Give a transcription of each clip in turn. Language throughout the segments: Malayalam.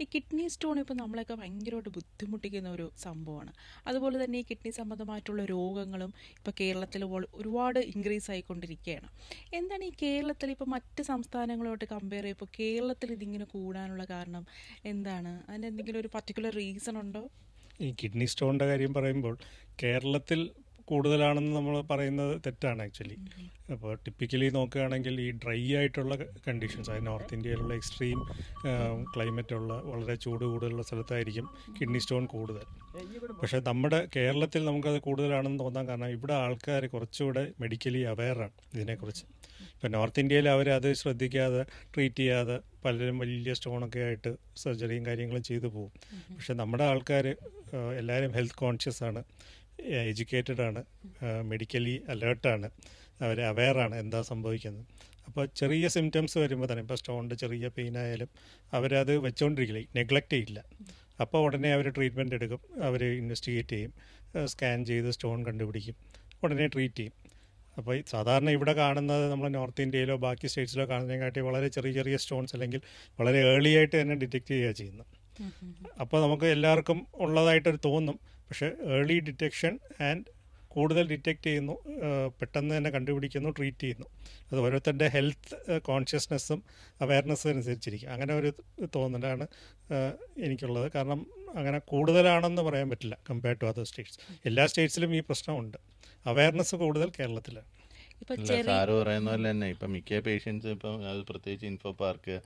ഈ കിഡ്നി സ്റ്റോൺ ഇപ്പോൾ നമ്മളെയൊക്കെ ഭയങ്കരമായിട്ട് ബുദ്ധിമുട്ടിക്കുന്ന ഒരു സംഭവമാണ്. അതുപോലെ തന്നെ ഈ കിഡ്നി സംബന്ധമായിട്ടുള്ള രോഗങ്ങളും ഇപ്പോൾ കേരളത്തിൽ ഒരുപാട് ഇൻക്രീസ് ആയിക്കൊണ്ടിരിക്കുകയാണ്. എന്താണ് ഈ കേരളത്തിൽ ഇപ്പോൾ മറ്റ് സംസ്ഥാനങ്ങളോട്ട് കമ്പയർ ചെയ്യുമ്പോൾ കേരളത്തിൽ ഇതിങ്ങനെ കൂടാനുള്ള കാരണം എന്താണ്? അതിന് എന്തെങ്കിലും ഒരു പർട്ടിക്കുലർ റീസൺ ഉണ്ടോ? ഈ കിഡ്നി സ്റ്റോണിന്റെ കാര്യം പറയുമ്പോൾ കേരളത്തിൽ കൂടുതലാണെന്ന് നമ്മൾ പറയുന്നത് തെറ്റാണ് ആക്ച്വലി. അപ്പോൾ ടിപ്പിക്കലി നോക്കുകയാണെങ്കിൽ ഈ ഡ്രൈ ആയിട്ടുള്ള കണ്ടീഷൻസ് അതായത് നോർത്ത് ഇന്ത്യയിലുള്ള എക്സ്ട്രീം ക്ലൈമറ്റ് ഉള്ള വളരെ ചൂട് കൂടുതലുള്ള സ്ഥലത്തായിരിക്കും കിഡ്നി സ്റ്റോൺ കൂടുതൽ. പക്ഷേ നമ്മുടെ കേരളത്തിൽ നമുക്കത് കൂടുതലാണെന്ന് തോന്നാൻ കാരണം ഇവിടെ ആൾക്കാർ കുറച്ചുകൂടെ മെഡിക്കലി അവെയറാണ് ഇതിനെക്കുറിച്ച്. ഇപ്പം നോർത്ത് ഇന്ത്യയിൽ അവരത് ശ്രദ്ധിക്കാതെ ട്രീറ്റ് ചെയ്യാതെ പലരും വലിയ സ്റ്റോണൊക്കെ ആയിട്ട് സർജറിയും കാര്യങ്ങളും ചെയ്തു പോകും. പക്ഷെ നമ്മുടെ ആൾക്കാർ എല്ലാവരും ഹെൽത്ത് കോൺഷ്യസ് ആണ്. എഡ്യൂക്കേറ്റഡ് ആണ്. മെഡിക്കലി അലേർട്ടാണ് അവർ അവെയറാണ് എന്താ സംഭവിക്കുന്നത്. അപ്പോൾ ചെറിയ സിംറ്റംസ് വരുമ്പോൾ തന്നെ ഇപ്പോൾ സ്റ്റോണിന്റെ ചെറിയ പെയിൻ ആയാലും അവരത് വെച്ചുകൊണ്ടിരിക്കില്ല നെഗ്ലക്റ്റ് ചെയ്യില്ല. അപ്പോൾ ഉടനെ അവർ ട്രീറ്റ്മെന്റ് എടുക്കും അവർ ഇൻവെസ്റ്റിഗേറ്റ് ചെയ്യും സ്കാൻ ചെയ്ത് സ്റ്റോൺ കണ്ടുപിടിക്കും ഉടനെ ട്രീറ്റ് ചെയ്യും. അപ്പോൾ സാധാരണ ഇവിടെ കാണുന്നത് നമ്മൾ നോർത്ത് ഇന്ത്യയിലോ ബാക്കി സ്റ്റേറ്റ്സിലോ കാണുന്നതിനെക്കാട്ടി വളരെ ചെറിയ ചെറിയ സ്റ്റോൺസ് അല്ലെങ്കിൽ വളരെ ഏർലി ആയിട്ട് തന്നെ ഡിറ്റക്റ്റ് ചെയ്യുക ചെയ്യുന്നത്. അപ്പോൾ നമുക്ക് എല്ലാവർക്കും ഉള്ളതായിട്ടൊരു തോന്നും പക്ഷേ ഏർലി ഡിറ്റക്ഷൻ ആൻഡ് കൂടുതൽ ഡിറ്റക്റ്റ് ചെയ്യുന്നു പെട്ടെന്ന് തന്നെ കണ്ടുപിടിക്കുന്നു ട്രീറ്റ് ചെയ്യുന്നു. അത് ഓരോരുത്തരുടെ ഹെൽത്ത് കോൺഷ്യസ്നെസ്സും അവയർനെസ്സും അനുസരിച്ചിരിക്കും. അങ്ങനെ ഒരു തോന്നലാണ് എനിക്കുള്ളത്. കാരണം അങ്ങനെ കൂടുതലാണെന്ന് പറയാൻ പറ്റില്ല കമ്പയർഡ് ടു അതർ സ്റ്റേറ്റ്സ് എല്ലാ സ്റ്റേറ്റ്സിലും ഈ പ്രശ്നമുണ്ട്. അവയർനെസ് കൂടുതൽ കേരളത്തിലാണ്. സാറ് പറയുന്ന പോലെ തന്നെ ഇപ്പം മിക്ക പേഷ്യൻസ് ഇപ്പം അത് പ്രത്യേകിച്ച് ഇൻഫോ പാർക്ക്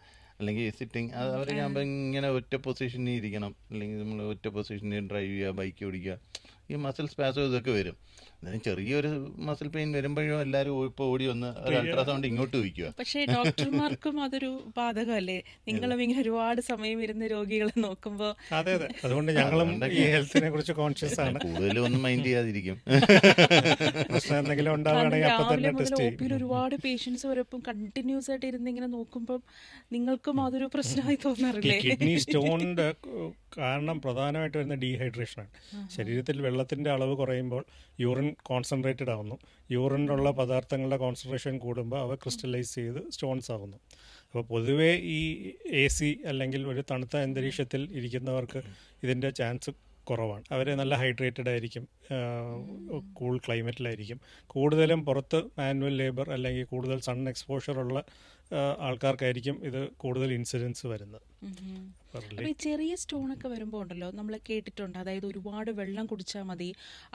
അല്ലെങ്കിൽ സിറ്റിംഗ് അത് അവരൊക്കെ ആകുമ്പോൾ ഇങ്ങനെ ഒറ്റ പൊസിഷനിൽ ഇരിക്കണം. അല്ലെങ്കിൽ നമ്മൾ ഒറ്റ പൊസിഷനിൽ ഡ്രൈവ് ചെയ്യുക ബൈക്ക് ഓടിക്കുക. ഈ മസിൽ സ്പാസോ ഇതൊക്കെ വരും. എന്നാലും ചെറിയൊരു മസിൽ പെയിൻ വരുമ്പോഴും എല്ലാവരും ഇപ്പോൾ ഓടി വന്ന് ഒരു അൾട്രാസൗണ്ട് ഇങ്ങോട്ട് വയ്ക്കുക പക്ഷേ ഡോക്ടർമാർക്കും അതൊരു ബാധകമല്ലേ? നിങ്ങളും ഇങ്ങനെ ഒരുപാട് സമയം ഇരുന്ന് രോഗികളെ നോക്കുമ്പോൾ അതെ അതെ. അതുകൊണ്ട് ഞങ്ങളും ഈ ഹെൽത്തിനെ കുറിച്ച് കോൺഷ്യസ് ആണ്. കൂടുതലും ഒന്നും മൈൻഡ് ചെയ്യാതിരിക്കും. പ്രശ്നം എന്തെങ്കിലും ഉണ്ടാവുകയാണെങ്കിൽ അപ്പം തന്നെ ടെസ്റ്റ് ചെയ്യും. ഒരുപാട് പേഷ്യൻസ് വരപ്പം കണ്ടിന്യൂസ് ആയിട്ട് ഇരുന്ന് ഇങ്ങനെ നോക്കുമ്പോൾ നിങ്ങൾക്കും അതൊരു പ്രശ്നമായി തോന്നാറില്ലേ? കിഡ്നി സ്റ്റോണിന്റെ കാരണം പ്രധാനമായിട്ട് വരുന്ന ഡീഹൈഡ്രേഷനാണ് ശരീരത്തിൽ വെള്ളത്തിന്റെ അളവ് കുറയുമ്പോൾ യൂറിൻ കോൺസെൻട്രേറ്റഡ് ആവുന്നു. യൂറിനുള്ള പദാർത്ഥങ്ങളുടെ കോൺസെൻട്രേഷൻ കൂടുമ്പോൾ അവ ക്രിസ്റ്റലൈസ് ചെയ്ത് സ്റ്റോൺസ് ആവുന്നു. അപ്പോൾ പൊതുവേ ഈ എ സി അല്ലെങ്കിൽ ഒരു തണുത്ത അന്തരീക്ഷത്തിൽ ഇരിക്കുന്നവർക്ക് ഇതിന്റെ ചാൻസ് കുറവാണ്. അവർ നല്ല ഹൈഡ്രേറ്റഡ് ആയിരിക്കും. കൂൾ ക്ലൈമറ്റിലായിരിക്കും കൂടുതലും പുറത്ത് മാനുവൽ ലേബർ അല്ലെങ്കിൽ കൂടുതൽ സൺ എക്സ്പോഷർ ഉള്ള ആൾക്കാർക്കായിരിക്കും ഇത് കൂടുതൽ ഇൻസിഡൻസ് വരുന്നത്. ചെറിയ സ്റ്റോൺ ഒക്കെ വരുമ്പോൾ ഉണ്ടല്ലോ നമ്മൾ കേട്ടിട്ടുണ്ട്. അതായത് ഒരുപാട് വെള്ളം കുടിച്ചാൽ മതി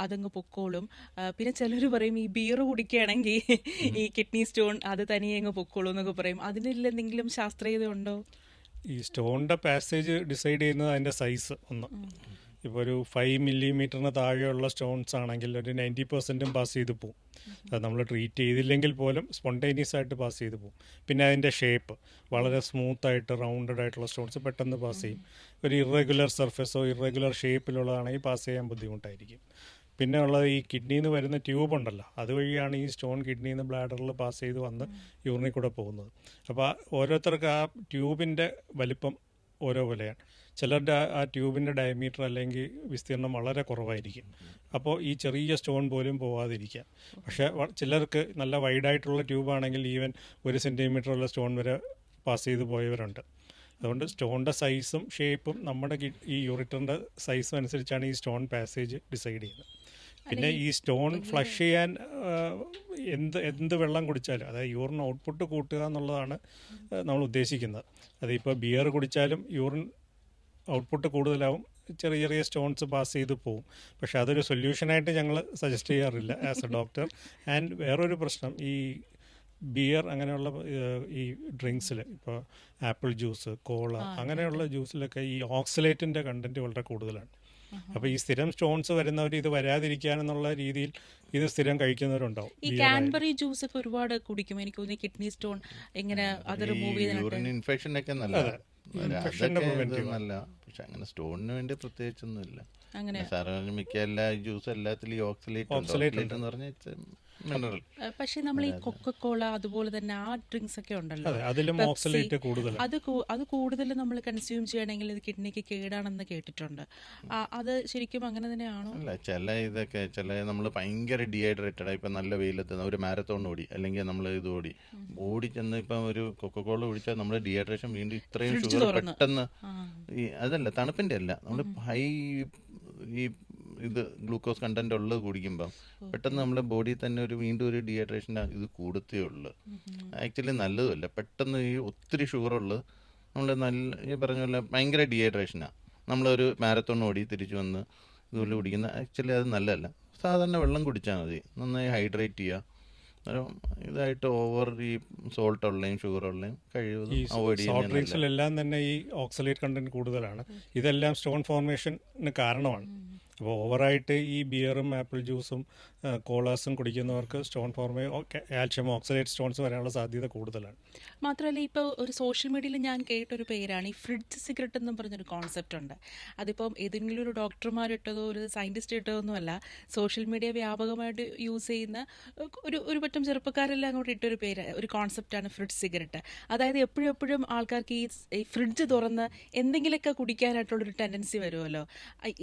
അതങ്ങ് പൊക്കോളും. പിന്നെ ചിലർ പറയും ഈ ബിയർ കുടിക്കുകയാണെങ്കിൽ ഈ കിഡ്നി സ്റ്റോൺ അത് തനിയെ അങ്ങ് പൊക്കോളും എന്നൊക്കെ പറയും. അതിനില്ല എന്തെങ്കിലും ശാസ്ത്രീയത ഉണ്ടോ? ഈ സ്റ്റോണിന്റെ പാസേജ് ഡിസൈഡ് ചെയ്യുന്നത് അതിന്റെ സൈസ് ഒന്ന്. ഇപ്പോൾ ഒരു ഫൈവ് മില്ലിമീറ്ററിന് താഴെയുള്ള സ്റ്റോൺസ് ആണെങ്കിൽ ഒരു നയന്റി പെർസെന്റും പാസ് ചെയ്ത് പോവും. അത് നമ്മൾ ട്രീറ്റ് ചെയ്തില്ലെങ്കിൽ പോലും സ്പോണ്ടേനിയസ് ആയിട്ട് പാസ് ചെയ്ത് പോവും. പിന്നെ അതിന്റെ ഷേപ്പ് വളരെ സ്മൂത്ത് ആയിട്ട് റൗണ്ടഡ് ആയിട്ടുള്ള സ്റ്റോൺസ് പെട്ടെന്ന് പാസ് ചെയ്യും. ഒരു ഇറഗുലർ സർഫസോ ഇറഗുലർ ഷേപ്പിലുള്ളതാണെങ്കിൽ പാസ് ചെയ്യാൻ ബുദ്ധിമുട്ടായിരിക്കും. പിന്നെ ഉള്ളത് ഈ കിഡ്നിയിൽ നിന്ന് വരുന്ന ട്യൂബ് ഉണ്ടല്ലോ അതുവഴിയാണ് ഈ സ്റ്റോൺ കിഡ്നിയിൽ നിന്ന് ബ്ലാഡറിൽ പാസ് ചെയ്ത് വന്ന് യൂറിനിൽ കൂടെ പോകുന്നത്. അപ്പോൾ ഓരോരുത്തർക്ക് ആ ട്യൂബിന്റെ വലിപ്പം ഓരോ പോലെയാണ്. ചിലരുടെ ആ- ട്യൂബിന്റെ ഡയമീറ്റർ അല്ലെങ്കിൽ വിസ്തീർണം വളരെ കുറവായിരിക്കും. അപ്പോൾ ഈ ചെറിയ സ്റ്റോൺ പോലും പോവാതിരിക്കാം പക്ഷേ ചിലർക്ക് നല്ല വൈഡായിട്ടുള്ള ട്യൂബാണെങ്കിൽ ഈവൻ ഒരു സെന്റിമീറ്റർ ഉള്ള സ്റ്റോൺ വരെ പാസ് ചെയ്ത് പോയവരുണ്ട്. അതുകൊണ്ട് സ്റ്റോണിന്റെ സൈസും ഷേപ്പും നമ്മുടെ ഈ യൂറിറ്ററിന്റെ സൈസും അനുസരിച്ചാണ് ഈ സ്റ്റോൺ പാസേജ് ഡിസൈഡ് ചെയ്യുന്നത്. പിന്നെ ഈ സ്റ്റോൺ ഫ്ലഷ് ചെയ്യാൻ എന്ത് എന്ത് വെള്ളം കുടിച്ചാലും അതായത് യൂറിൻ ഔട്ട്പുട്ട് കൂട്ടുക എന്നുള്ളതാണ് നമ്മൾ ഉദ്ദേശിക്കുന്നത്. അതിപ്പോൾ ബിയർ കുടിച്ചാലും യൂറിൻ ഔട്ട്പുട്ട് കൂടുതലാവും. ചെറിയ ചെറിയ സ്റ്റോൺസ് പാസ് ചെയ്ത് പോവും. പക്ഷെ അതൊരു സൊല്യൂഷനായിട്ട് ഞങ്ങൾ സജസ്റ്റ് ചെയ്യാറില്ല ആസ് എ ഡോക്ടർ ആൻഡ് വേറൊരു പ്രശ്നം ഈ ബിയർ അങ്ങനെയുള്ള ഈ ഡ്രിങ്ക്സിൽ ഇപ്പോൾ ആപ്പിൾ ജ്യൂസ് കോള അങ്ങനെയുള്ള ജ്യൂസിലൊക്കെ ഈ ഓക്സലേറ്റിന്റെ കണ്ടന്റ് വളരെ കൂടുതലാണ്. അപ്പോൾ ഈ സ്ഥിരം സ്റ്റോൺസ് വരുന്നവർ ഇത് വരാതിരിക്കാനെന്നുള്ള രീതിയിൽ ഇത് സ്ഥിരം കഴിക്കുന്നവരുണ്ടാവും. ഈ കാൻബറി ജ്യൂസ് ഒക്കെ ഒരുപാട് കുടിക്കും. എനിക്ക് തോന്നുന്നു കിഡ്നി സ്റ്റോൺ എങ്ങനെ അത് റിമൂവ് ഇൻഫെക്ഷൻ ഒക്കെ നല്ല Infection ന്റെ preventive. നല്ല പക്ഷെ അങ്ങനെ സ്റ്റോണിന് വേണ്ടി പ്രത്യേകിച്ചൊന്നും ഇല്ല അങ്ങനെ. സാറ് പറഞ്ഞ മിക്ക എല്ലാ ജ്യൂസ് എല്ലാത്തിലും ഓക്സിലേറ്റ് ഓക്സിലേറ്റ് എന്ന് പറഞ്ഞാൽ മിനറൽ പക്ഷേ നമ്മൾ ഈ കൊക്കക്കോള അതുപോലെ തന്നെ ആ ഡ്രിങ്ക്സ് ഒക്കെ ഉണ്ടല്ലോ. അതെ അതിലും ഓക്സലേറ്റ് അത് കൂടുതൽ നമ്മൾ കൺസ്യൂം ചെയ്യണമെങ്കിൽ ഇത് കിഡ്നിക്ക് കേടാണെന്ന് കേട്ടിട്ടുണ്ട്. അത് ശരിക്കും അങ്ങനെ തന്നെയാണോ? അല്ല ചില ഇതൊക്കെ ചില നമ്മൾ ഭയങ്കര ഡീഹൈഡ്രേറ്റഡ് ഇപ്പം നല്ല വെയിലത്ത് ഒരു മാരത്തോൺ ഓടി അല്ലെങ്കിൽ നമ്മൾ ഇത് ഓടി. ഓടി ചെന്ന് ഇപ്പം ഒരു കൊക്കക്കോള കുടിച്ചാൽ നമ്മൾ ഡീഹൈഡ്രേഷൻ വീണ്ടും ഇത്രയും ഷുഗർ പെട്ടെന്ന് ഈ അതല്ല തണുപ്പിന്റെ അല്ല. നമ്മൾ ഹൈ ഈ ഇത് ഗ്ലൂക്കോസ് കണ്ടന്റ് ഉള്ളത് കുടിക്കുമ്പം പെട്ടെന്ന് നമ്മുടെ ബോഡി തന്നെ ഒരു വീണ്ടും ഒരു ഡീഹൈഡ്രേഷൻ ഇത് കൂടത്തേ ഉള്ളു. ആക്ച്വലി നല്ലതുമല്ല. പെട്ടെന്ന് ഈ ഒത്തിരി ഷുഗർ ഉള്ളത് നമ്മൾ നല്ല ഈ പറഞ്ഞ പോലെ ഭയങ്കര ഡീഹൈഡ്രേഷനാണ് നമ്മളൊരു മാരത്തോൺ ഓടി തിരിച്ചു വന്ന് ഇതുപോലെ കുടിക്കുന്ന ആക്ച്വലി അത് നല്ലതല്ല. സാധാരണ വെള്ളം കുടിച്ചാൽ മതി. നന്നായി ഹൈഡ്രേറ്റ് ചെയ്യുക ഇതായിട്ട് ഓവർ ഈ സോൾട്ട് ഉള്ളതും ഷുഗർ ഉള്ളതും കഴിവതും അവോയ്ഡ് സോഫ്റ്റ് ഡ്രിങ്ക്സിലെല്ലാം തന്നെ ഈ ഓക്സലേറ്റ് കണ്ടന്റ് കൂടുതലാണ്. ഇതെല്ലാം സ്റ്റോൺ ഫോർമേഷന് കാരണമാണ്. അപ്പോൾ ഓവറായിട്ട് ഈ ബിയറും ആപ്പിൾ ജ്യൂസും കോളാസും കുടിക്കുന്നവർക്ക് stone former calcium oxalate stones വരാനുള്ള സാധ്യത കൂടുതലാണ്. മാത്രമല്ല ഇപ്പോൾ ഒരു സോഷ്യൽ മീഡിയയിൽ ഞാൻ കേട്ടൊരു പേരാണ് ഈ ഫ്രിഡ്ജ് സിഗരറ്റ് എന്നും പറഞ്ഞൊരു കോൺസെപ്റ്റ് ഉണ്ട്. അതിപ്പം ഏതെങ്കിലും ഒരു ഡോക്ടർമാരിട്ടതോ ഒരു സയന്റിസ്റ്റ് ഇട്ടതോ ഒന്നുമല്ല സോഷ്യൽ മീഡിയ വ്യാപകമായിട്ട് യൂസ് ചെയ്യുന്ന ഒരു ഒരു പറ്റം ചെറുപ്പക്കാരെല്ലാം കൂടി ഇട്ടൊരു പേര് ഒരു കോൺസെപ്റ്റാണ് ഫ്രിഡ്ജ് സിഗരറ്റ്. അതായത് എപ്പോഴും എപ്പോഴും ആൾക്കാർക്ക് ഈ ഫ്രിഡ്ജ് തുറന്ന് എന്തെങ്കിലുമൊക്കെ കുടിക്കാനായിട്ടുള്ളൊരു ടെൻഡൻസി വരുമല്ലോ.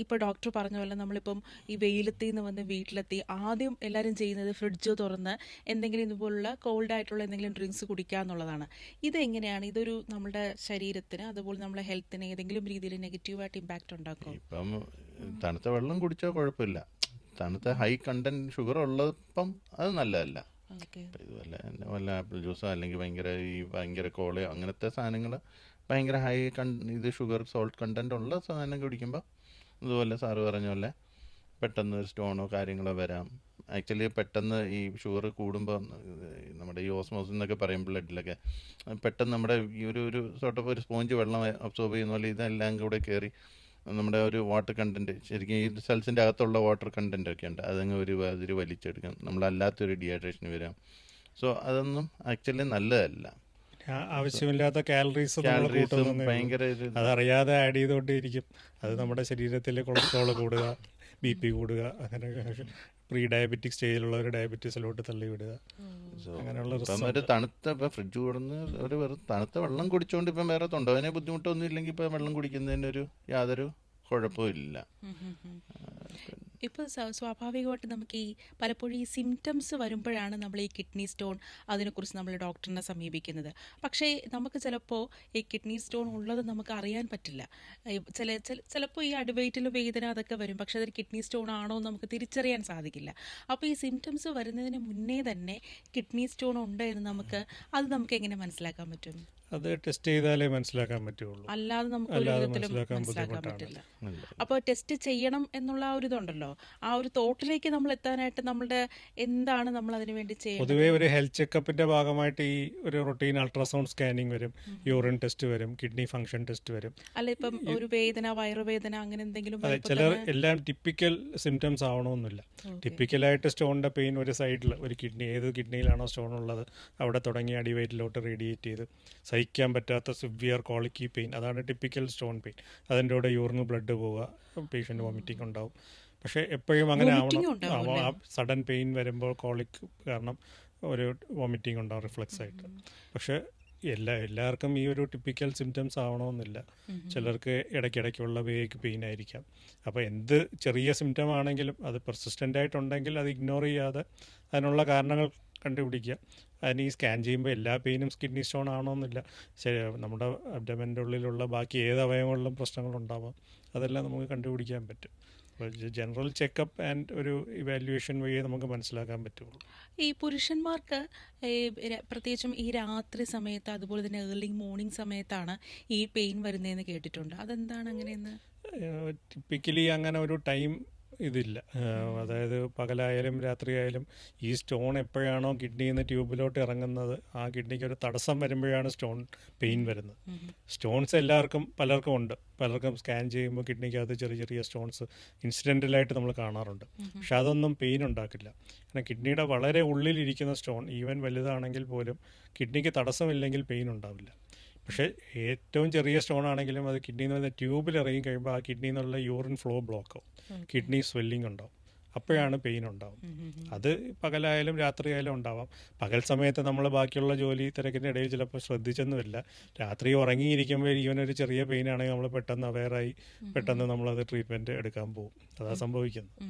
ഇപ്പോൾ ഡോക്ടർ പറഞ്ഞ പോലെ നമ്മളിപ്പം ഈ വെയിലത്തിൽ നിന്ന് വന്ന് വീട്ടിലെത്തി ആദ്യം എല്ലാവരും ചെയ്യുന്നത് ഫ്രിഡ്ജ് തുറന്ന് എന്തെങ്കിലും ഇതുപോലുള്ള കോൾഡ് ആയിട്ടുള്ള എന്തെങ്കിലും ഡ്രിങ്ക്സ് കുടിക്കുക എന്നുള്ളതാണ്. ഇതെങ്ങനെയാണ്? ഇതൊരു നമ്മുടെ ശരീരത്തിന് അതുപോലെ നമ്മുടെ ഹെൽത്തിന് ഏതെങ്കിലും രീതിയിൽ നെഗറ്റീവായിട്ട് ഇമ്പാക്റ്റ് ഉണ്ടാക്കും ഇപ്പം തണുത്ത വെള്ളം കുടിച്ചാൽ കുഴപ്പമില്ല. തണുത്ത ഹൈ കണ്ടന്റ് ഷുഗർ ഉള്ളപ്പം അത് നല്ലതല്ല. ഇതുപോലെ വല്ല ആപ്പിൾ ജ്യൂസോ അല്ലെങ്കിൽ ഭയങ്കര ഈ ഭയങ്കര കോളയോ അങ്ങനത്തെ സാധനങ്ങൾ ഭയങ്കര ഹൈ കൺ ഇത് ഷുഗർ സോൾട്ട് കണ്ടന്റ് ഉള്ള സാധനം കുടിക്കുമ്പോൾ ഇതുപോലെ സാറ് പറഞ്ഞ പോലെ പെട്ടെന്ന് സ്റ്റോണോ കാര്യങ്ങളോ വരാം. ആക്ച്വലി പെട്ടെന്ന് ഈ ഷുഗർ കൂടുമ്പോൾ നമ്മുടെ ഈ ഓസ്മോസ് എന്നൊക്കെ പറയും ബ്ലഡിലൊക്കെ പെട്ടെന്ന് നമ്മുടെ ഈ ഒരു ഒരു സോട്ട് ഓഫ് ഒരു സ്പോഞ്ച് വെള്ളം അബ്സോർബ് ചെയ്യുന്ന പോലെ ഇതെല്ലാം കൂടെ കയറി നമ്മുടെ ഒരു വാട്ടർ കണ്ടന്റ് ശരിക്കും ഈ സെൽസിന്റെ അകത്തുള്ള വാട്ടർ കണ്ടന്റ് ഒക്കെ ഉണ്ട്. അതങ്ങ് ഒരു അതിര് വലിച്ചെടുക്കാം. നമ്മളല്ലാത്തൊരു ഡീഹൈഡ്രേഷൻ വരാം. സോ അതൊന്നും ആക്ച്വലി നല്ലതല്ല. ആവശ്യമില്ലാത്ത കാലറീസ് ഭയങ്കര അതറിയാതെ ആഡ് ചെയ്തുകൊണ്ടിരിക്കും അത് നമ്മുടെ ശരീരത്തിലെ കൊളസ്ട്രോൾ കൂടുക ബി പി കൂടുക അങ്ങനെ പ്രീ ഡയബറ്റിക് സ്റ്റേജിലുള്ളവർ ഡയബറ്റീസിലോട്ട് തള്ളി വിടുക. അങ്ങനെയുള്ള ഒരു തണുത്ത ഇപ്പം ഫ്രിഡ്ജ് കൂടുന്ന ഒരു വെറും തണുത്ത വെള്ളം കുടിച്ചുകൊണ്ട് ഇപ്പം വേറെ തൊണ്ടവേനെ ബുദ്ധിമുട്ടൊന്നും ഇല്ലെങ്കിൽ ഇപ്പം വെള്ളം കുടിക്കുന്നതിനൊരു യാതൊരു കുഴപ്പവും ഇല്ല. ഇപ്പോൾ സ്വാഭാവികമായിട്ട് നമുക്ക് ഈ പലപ്പോഴും ഈ സിംറ്റംസ് വരുമ്പോഴാണ് നമ്മൾ ഈ കിഡ്നി സ്റ്റോൺ അതിനെക്കുറിച്ച് നമ്മൾ ഡോക്ടറിനെ സമീപിക്കുന്നത്. പക്ഷേ നമുക്ക് ചിലപ്പോൾ ഈ കിഡ്നി സ്റ്റോൺ ഉള്ളത് നമുക്ക് അറിയാൻ പറ്റില്ല. ചില- ചിലപ്പോൾ ഈ അടിവയറ്റിൽ വേദന അതൊക്കെ വരും. പക്ഷേ അതൊരു കിഡ്നി സ്റ്റോൺ ആണോ എന്ന് നമുക്ക് തിരിച്ചറിയാൻ സാധിക്കില്ല. അപ്പോൾ ഈ സിംറ്റംസ് വരുന്നതിന് മുന്നേ തന്നെ കിഡ്നി സ്റ്റോൺ ഉണ്ട് എന്ന് നമുക്ക് അത് നമുക്ക് എങ്ങനെ മനസ്സിലാക്കാൻ പറ്റും? അത് ടെസ്റ്റ് ചെയ്താലേ മനസ്സിലാക്കാൻ പറ്റുള്ളൂ. അല്ലാതെ നമുക്ക് അല്ലാതെ മനസ്സിലാക്കാൻ പറ്റില്ല. അപ്പോൾ ടെസ്റ്റ് ചെയ്യണം എന്നുള്ള ആ ഒരു ഇതുണ്ടല്ലോ. ആ ഒരു തോട്ടിലേക്ക് നമ്മൾ എത്താനായിട്ട് നമ്മുടെ എന്താണ് നമ്മൾ അതിനു വേണ്ടി ചെയ്യുന്നത് പൊതുവേ ഒരു ഹെൽത്ത് ചെക്കപ്പിന്റെ ഭാഗമായിട്ട് ഈ ഒരു റൊട്ടീൻ അൾട്രാസൗണ്ട് സ്കാനിങ് വരും യൂറിൻ ടെസ്റ്റ് വരും കിഡ്നി ഫംഗ്ഷൻ ടെസ്റ്റ് വരും. അല്ല ഇപ്പം ഒരു വേദന വയറുവേദന അങ്ങനെ എന്തെങ്കിലും ചിലർ എല്ലാം ടിപ്പിക്കൽ സിംറ്റംസ് ആവണമെന്നില്ല ടിപ്പിക്കലായിട്ട് സ്റ്റോണിന്റെ പെയിൻ ഒരു സൈഡിൽ ഒരു കിഡ്നി ഏത് കിഡ്നിയിലാണോ സ്റ്റോൺ ഉള്ളത് അവിടെ തുടങ്ങി അടിവയറ്റിലോട്ട് റേഡിയേറ്റ് ചെയ്ത് സഹിക്കാൻ പറ്റാത്ത സിവിയർ കോളിക്കി പെയിൻ അതാണ് ടിപ്പിക്കൽ സ്റ്റോൺ പെയിൻ അതിന്റെ കൂടെ യൂറിന് ബ്ലഡ് പോവുക പേഷ്യന്റ് വോമിറ്റിംഗ് ഉണ്ടാവും. പക്ഷേ എപ്പോഴും അങ്ങനെ ആവണം. ആ സഡൻ പെയിൻ വരുമ്പോൾ കോളിക് കാരണം ഒരു വോമിറ്റിംഗ് ഉണ്ടാവും റിഫ്ലക്സ് ആയിട്ട്. പക്ഷേ എല്ലാ എല്ലാവർക്കും ഈ ഒരു ടിപ്പിക്കൽ സിംറ്റംസ് ആവണമെന്നില്ല. ചിലർക്ക് ഇടയ്ക്കിടയ്ക്കുള്ള വേക്ക് പെയിൻ ആയിരിക്കാം. അപ്പോൾ എന്ത് ചെറിയ സിംറ്റം ആണെങ്കിലും അത് പെർസിസ്റ്റന്റ് ആയിട്ടുണ്ടെങ്കിൽ അത് ഇഗ്നോർ ചെയ്യാതെ അതിനുള്ള കാരണങ്ങൾ കണ്ടുപിടിക്കുക. അതിന് ഈ സ്കാൻ ചെയ്യുമ്പോൾ എല്ലാ പെയിനും കിഡ്നി സ്റ്റോൺ ആണോന്നില്ല ശരി നമ്മുടെ അബ്ഡമന്റെ ഉള്ളിലുള്ള ബാക്കി ഏത് അവയവങ്ങളിലും പ്രശ്നങ്ങളുണ്ടാവാം. അതെല്ലാം നമുക്ക് കണ്ടുപിടിക്കാൻ പറ്റും. ജനറൽ ചെക്കപ്പ് ആൻഡ് ഒരു ഇവാലുവേഷൻ വഴി നമുക്ക് മനസ്സിലാക്കാൻ പറ്റുള്ളൂ. ഈ പുരുഷന്മാർക്ക് പ്രത്യേകിച്ചും ഈ രാത്രി സമയത്ത് അതുപോലെ തന്നെ ഏർലി മോർണിംഗ് സമയത്താണ് ഈ പെയിൻ വരുന്നതെന്ന് കേട്ടിട്ടുണ്ട്. അതെന്താണ് അങ്ങനെയെന്ന്? ടിപ്പിക്കലി അങ്ങനെ ഒരു ടൈം ഇതില്ല. അതായത് പകലായാലും രാത്രിയായാലും ഈ സ്റ്റോൺ എപ്പോഴാണോ കിഡ്നിയിൽ നിന്ന് ട്യൂബിലോട്ട് ഇറങ്ങുന്നത് ആ കിഡ്നിക്ക് ഒരു തടസ്സം വരുമ്പോഴാണ് സ്റ്റോൺ പെയിൻ വരുന്നത്. സ്റ്റോൺസ് എല്ലാവർക്കും പലർക്കും ഉണ്ട്. പലർക്കും സ്കാൻ ചെയ്യുമ്പോൾ കിഡ്നിക്കകത്ത് ചെറിയ ചെറിയ സ്റ്റോൺസ് ഇൻസിഡന്റലായിട്ട് നമ്മൾ കാണാറുണ്ട്. പക്ഷെ അതൊന്നും പെയിൻ ഉണ്ടാക്കില്ല. കാരണം കിഡ്നിയുടെ വളരെ ഉള്ളിലിരിക്കുന്ന സ്റ്റോൺ ഈവൻ വലുതാണെങ്കിൽ പോലും കിഡ്നിക്ക് തടസ്സമില്ലെങ്കിൽ പെയിൻ ഉണ്ടാവില്ല. പക്ഷേ ഏറ്റവും ചെറിയ സ്റ്റോൺ ആണെങ്കിലും അത് കിഡ്നിയിൽ നിന്ന് ട്യൂബിൽ ഇറങ്ങി കഴിയുമ്പോൾ ആ കിഡ്നിയിൽ നിന്നുള്ള യൂറിൻ ഫ്ലോ ബ്ലോക്ക് ആവും കിഡ്നി സ്വെല്ലിംഗ് ഉണ്ടാവും അപ്പോഴാണ് പെയിൻ ഉണ്ടാവും അത് പകലായാലും രാത്രിയായാലും ഉണ്ടാവാം. പകൽ സമയത്ത് നമ്മൾ ബാക്കിയുള്ള ജോലി തിരക്കിന്റെ ഇടയിൽ ചിലപ്പോൾ ശ്രദ്ധിച്ചെന്ന് വരില്ല രാത്രി ഉറങ്ങിയിരിക്കുമ്പോൾ ഇവനൊരു ചെറിയ പെയിൻ ആണെങ്കിൽ നമ്മൾ പെട്ടെന്ന് അവെയറായി പെട്ടെന്ന് നമ്മളത് ട്രീറ്റ്മെന്റ് എടുക്കാൻ പോകും അതാ സംഭവിക്കുന്നത്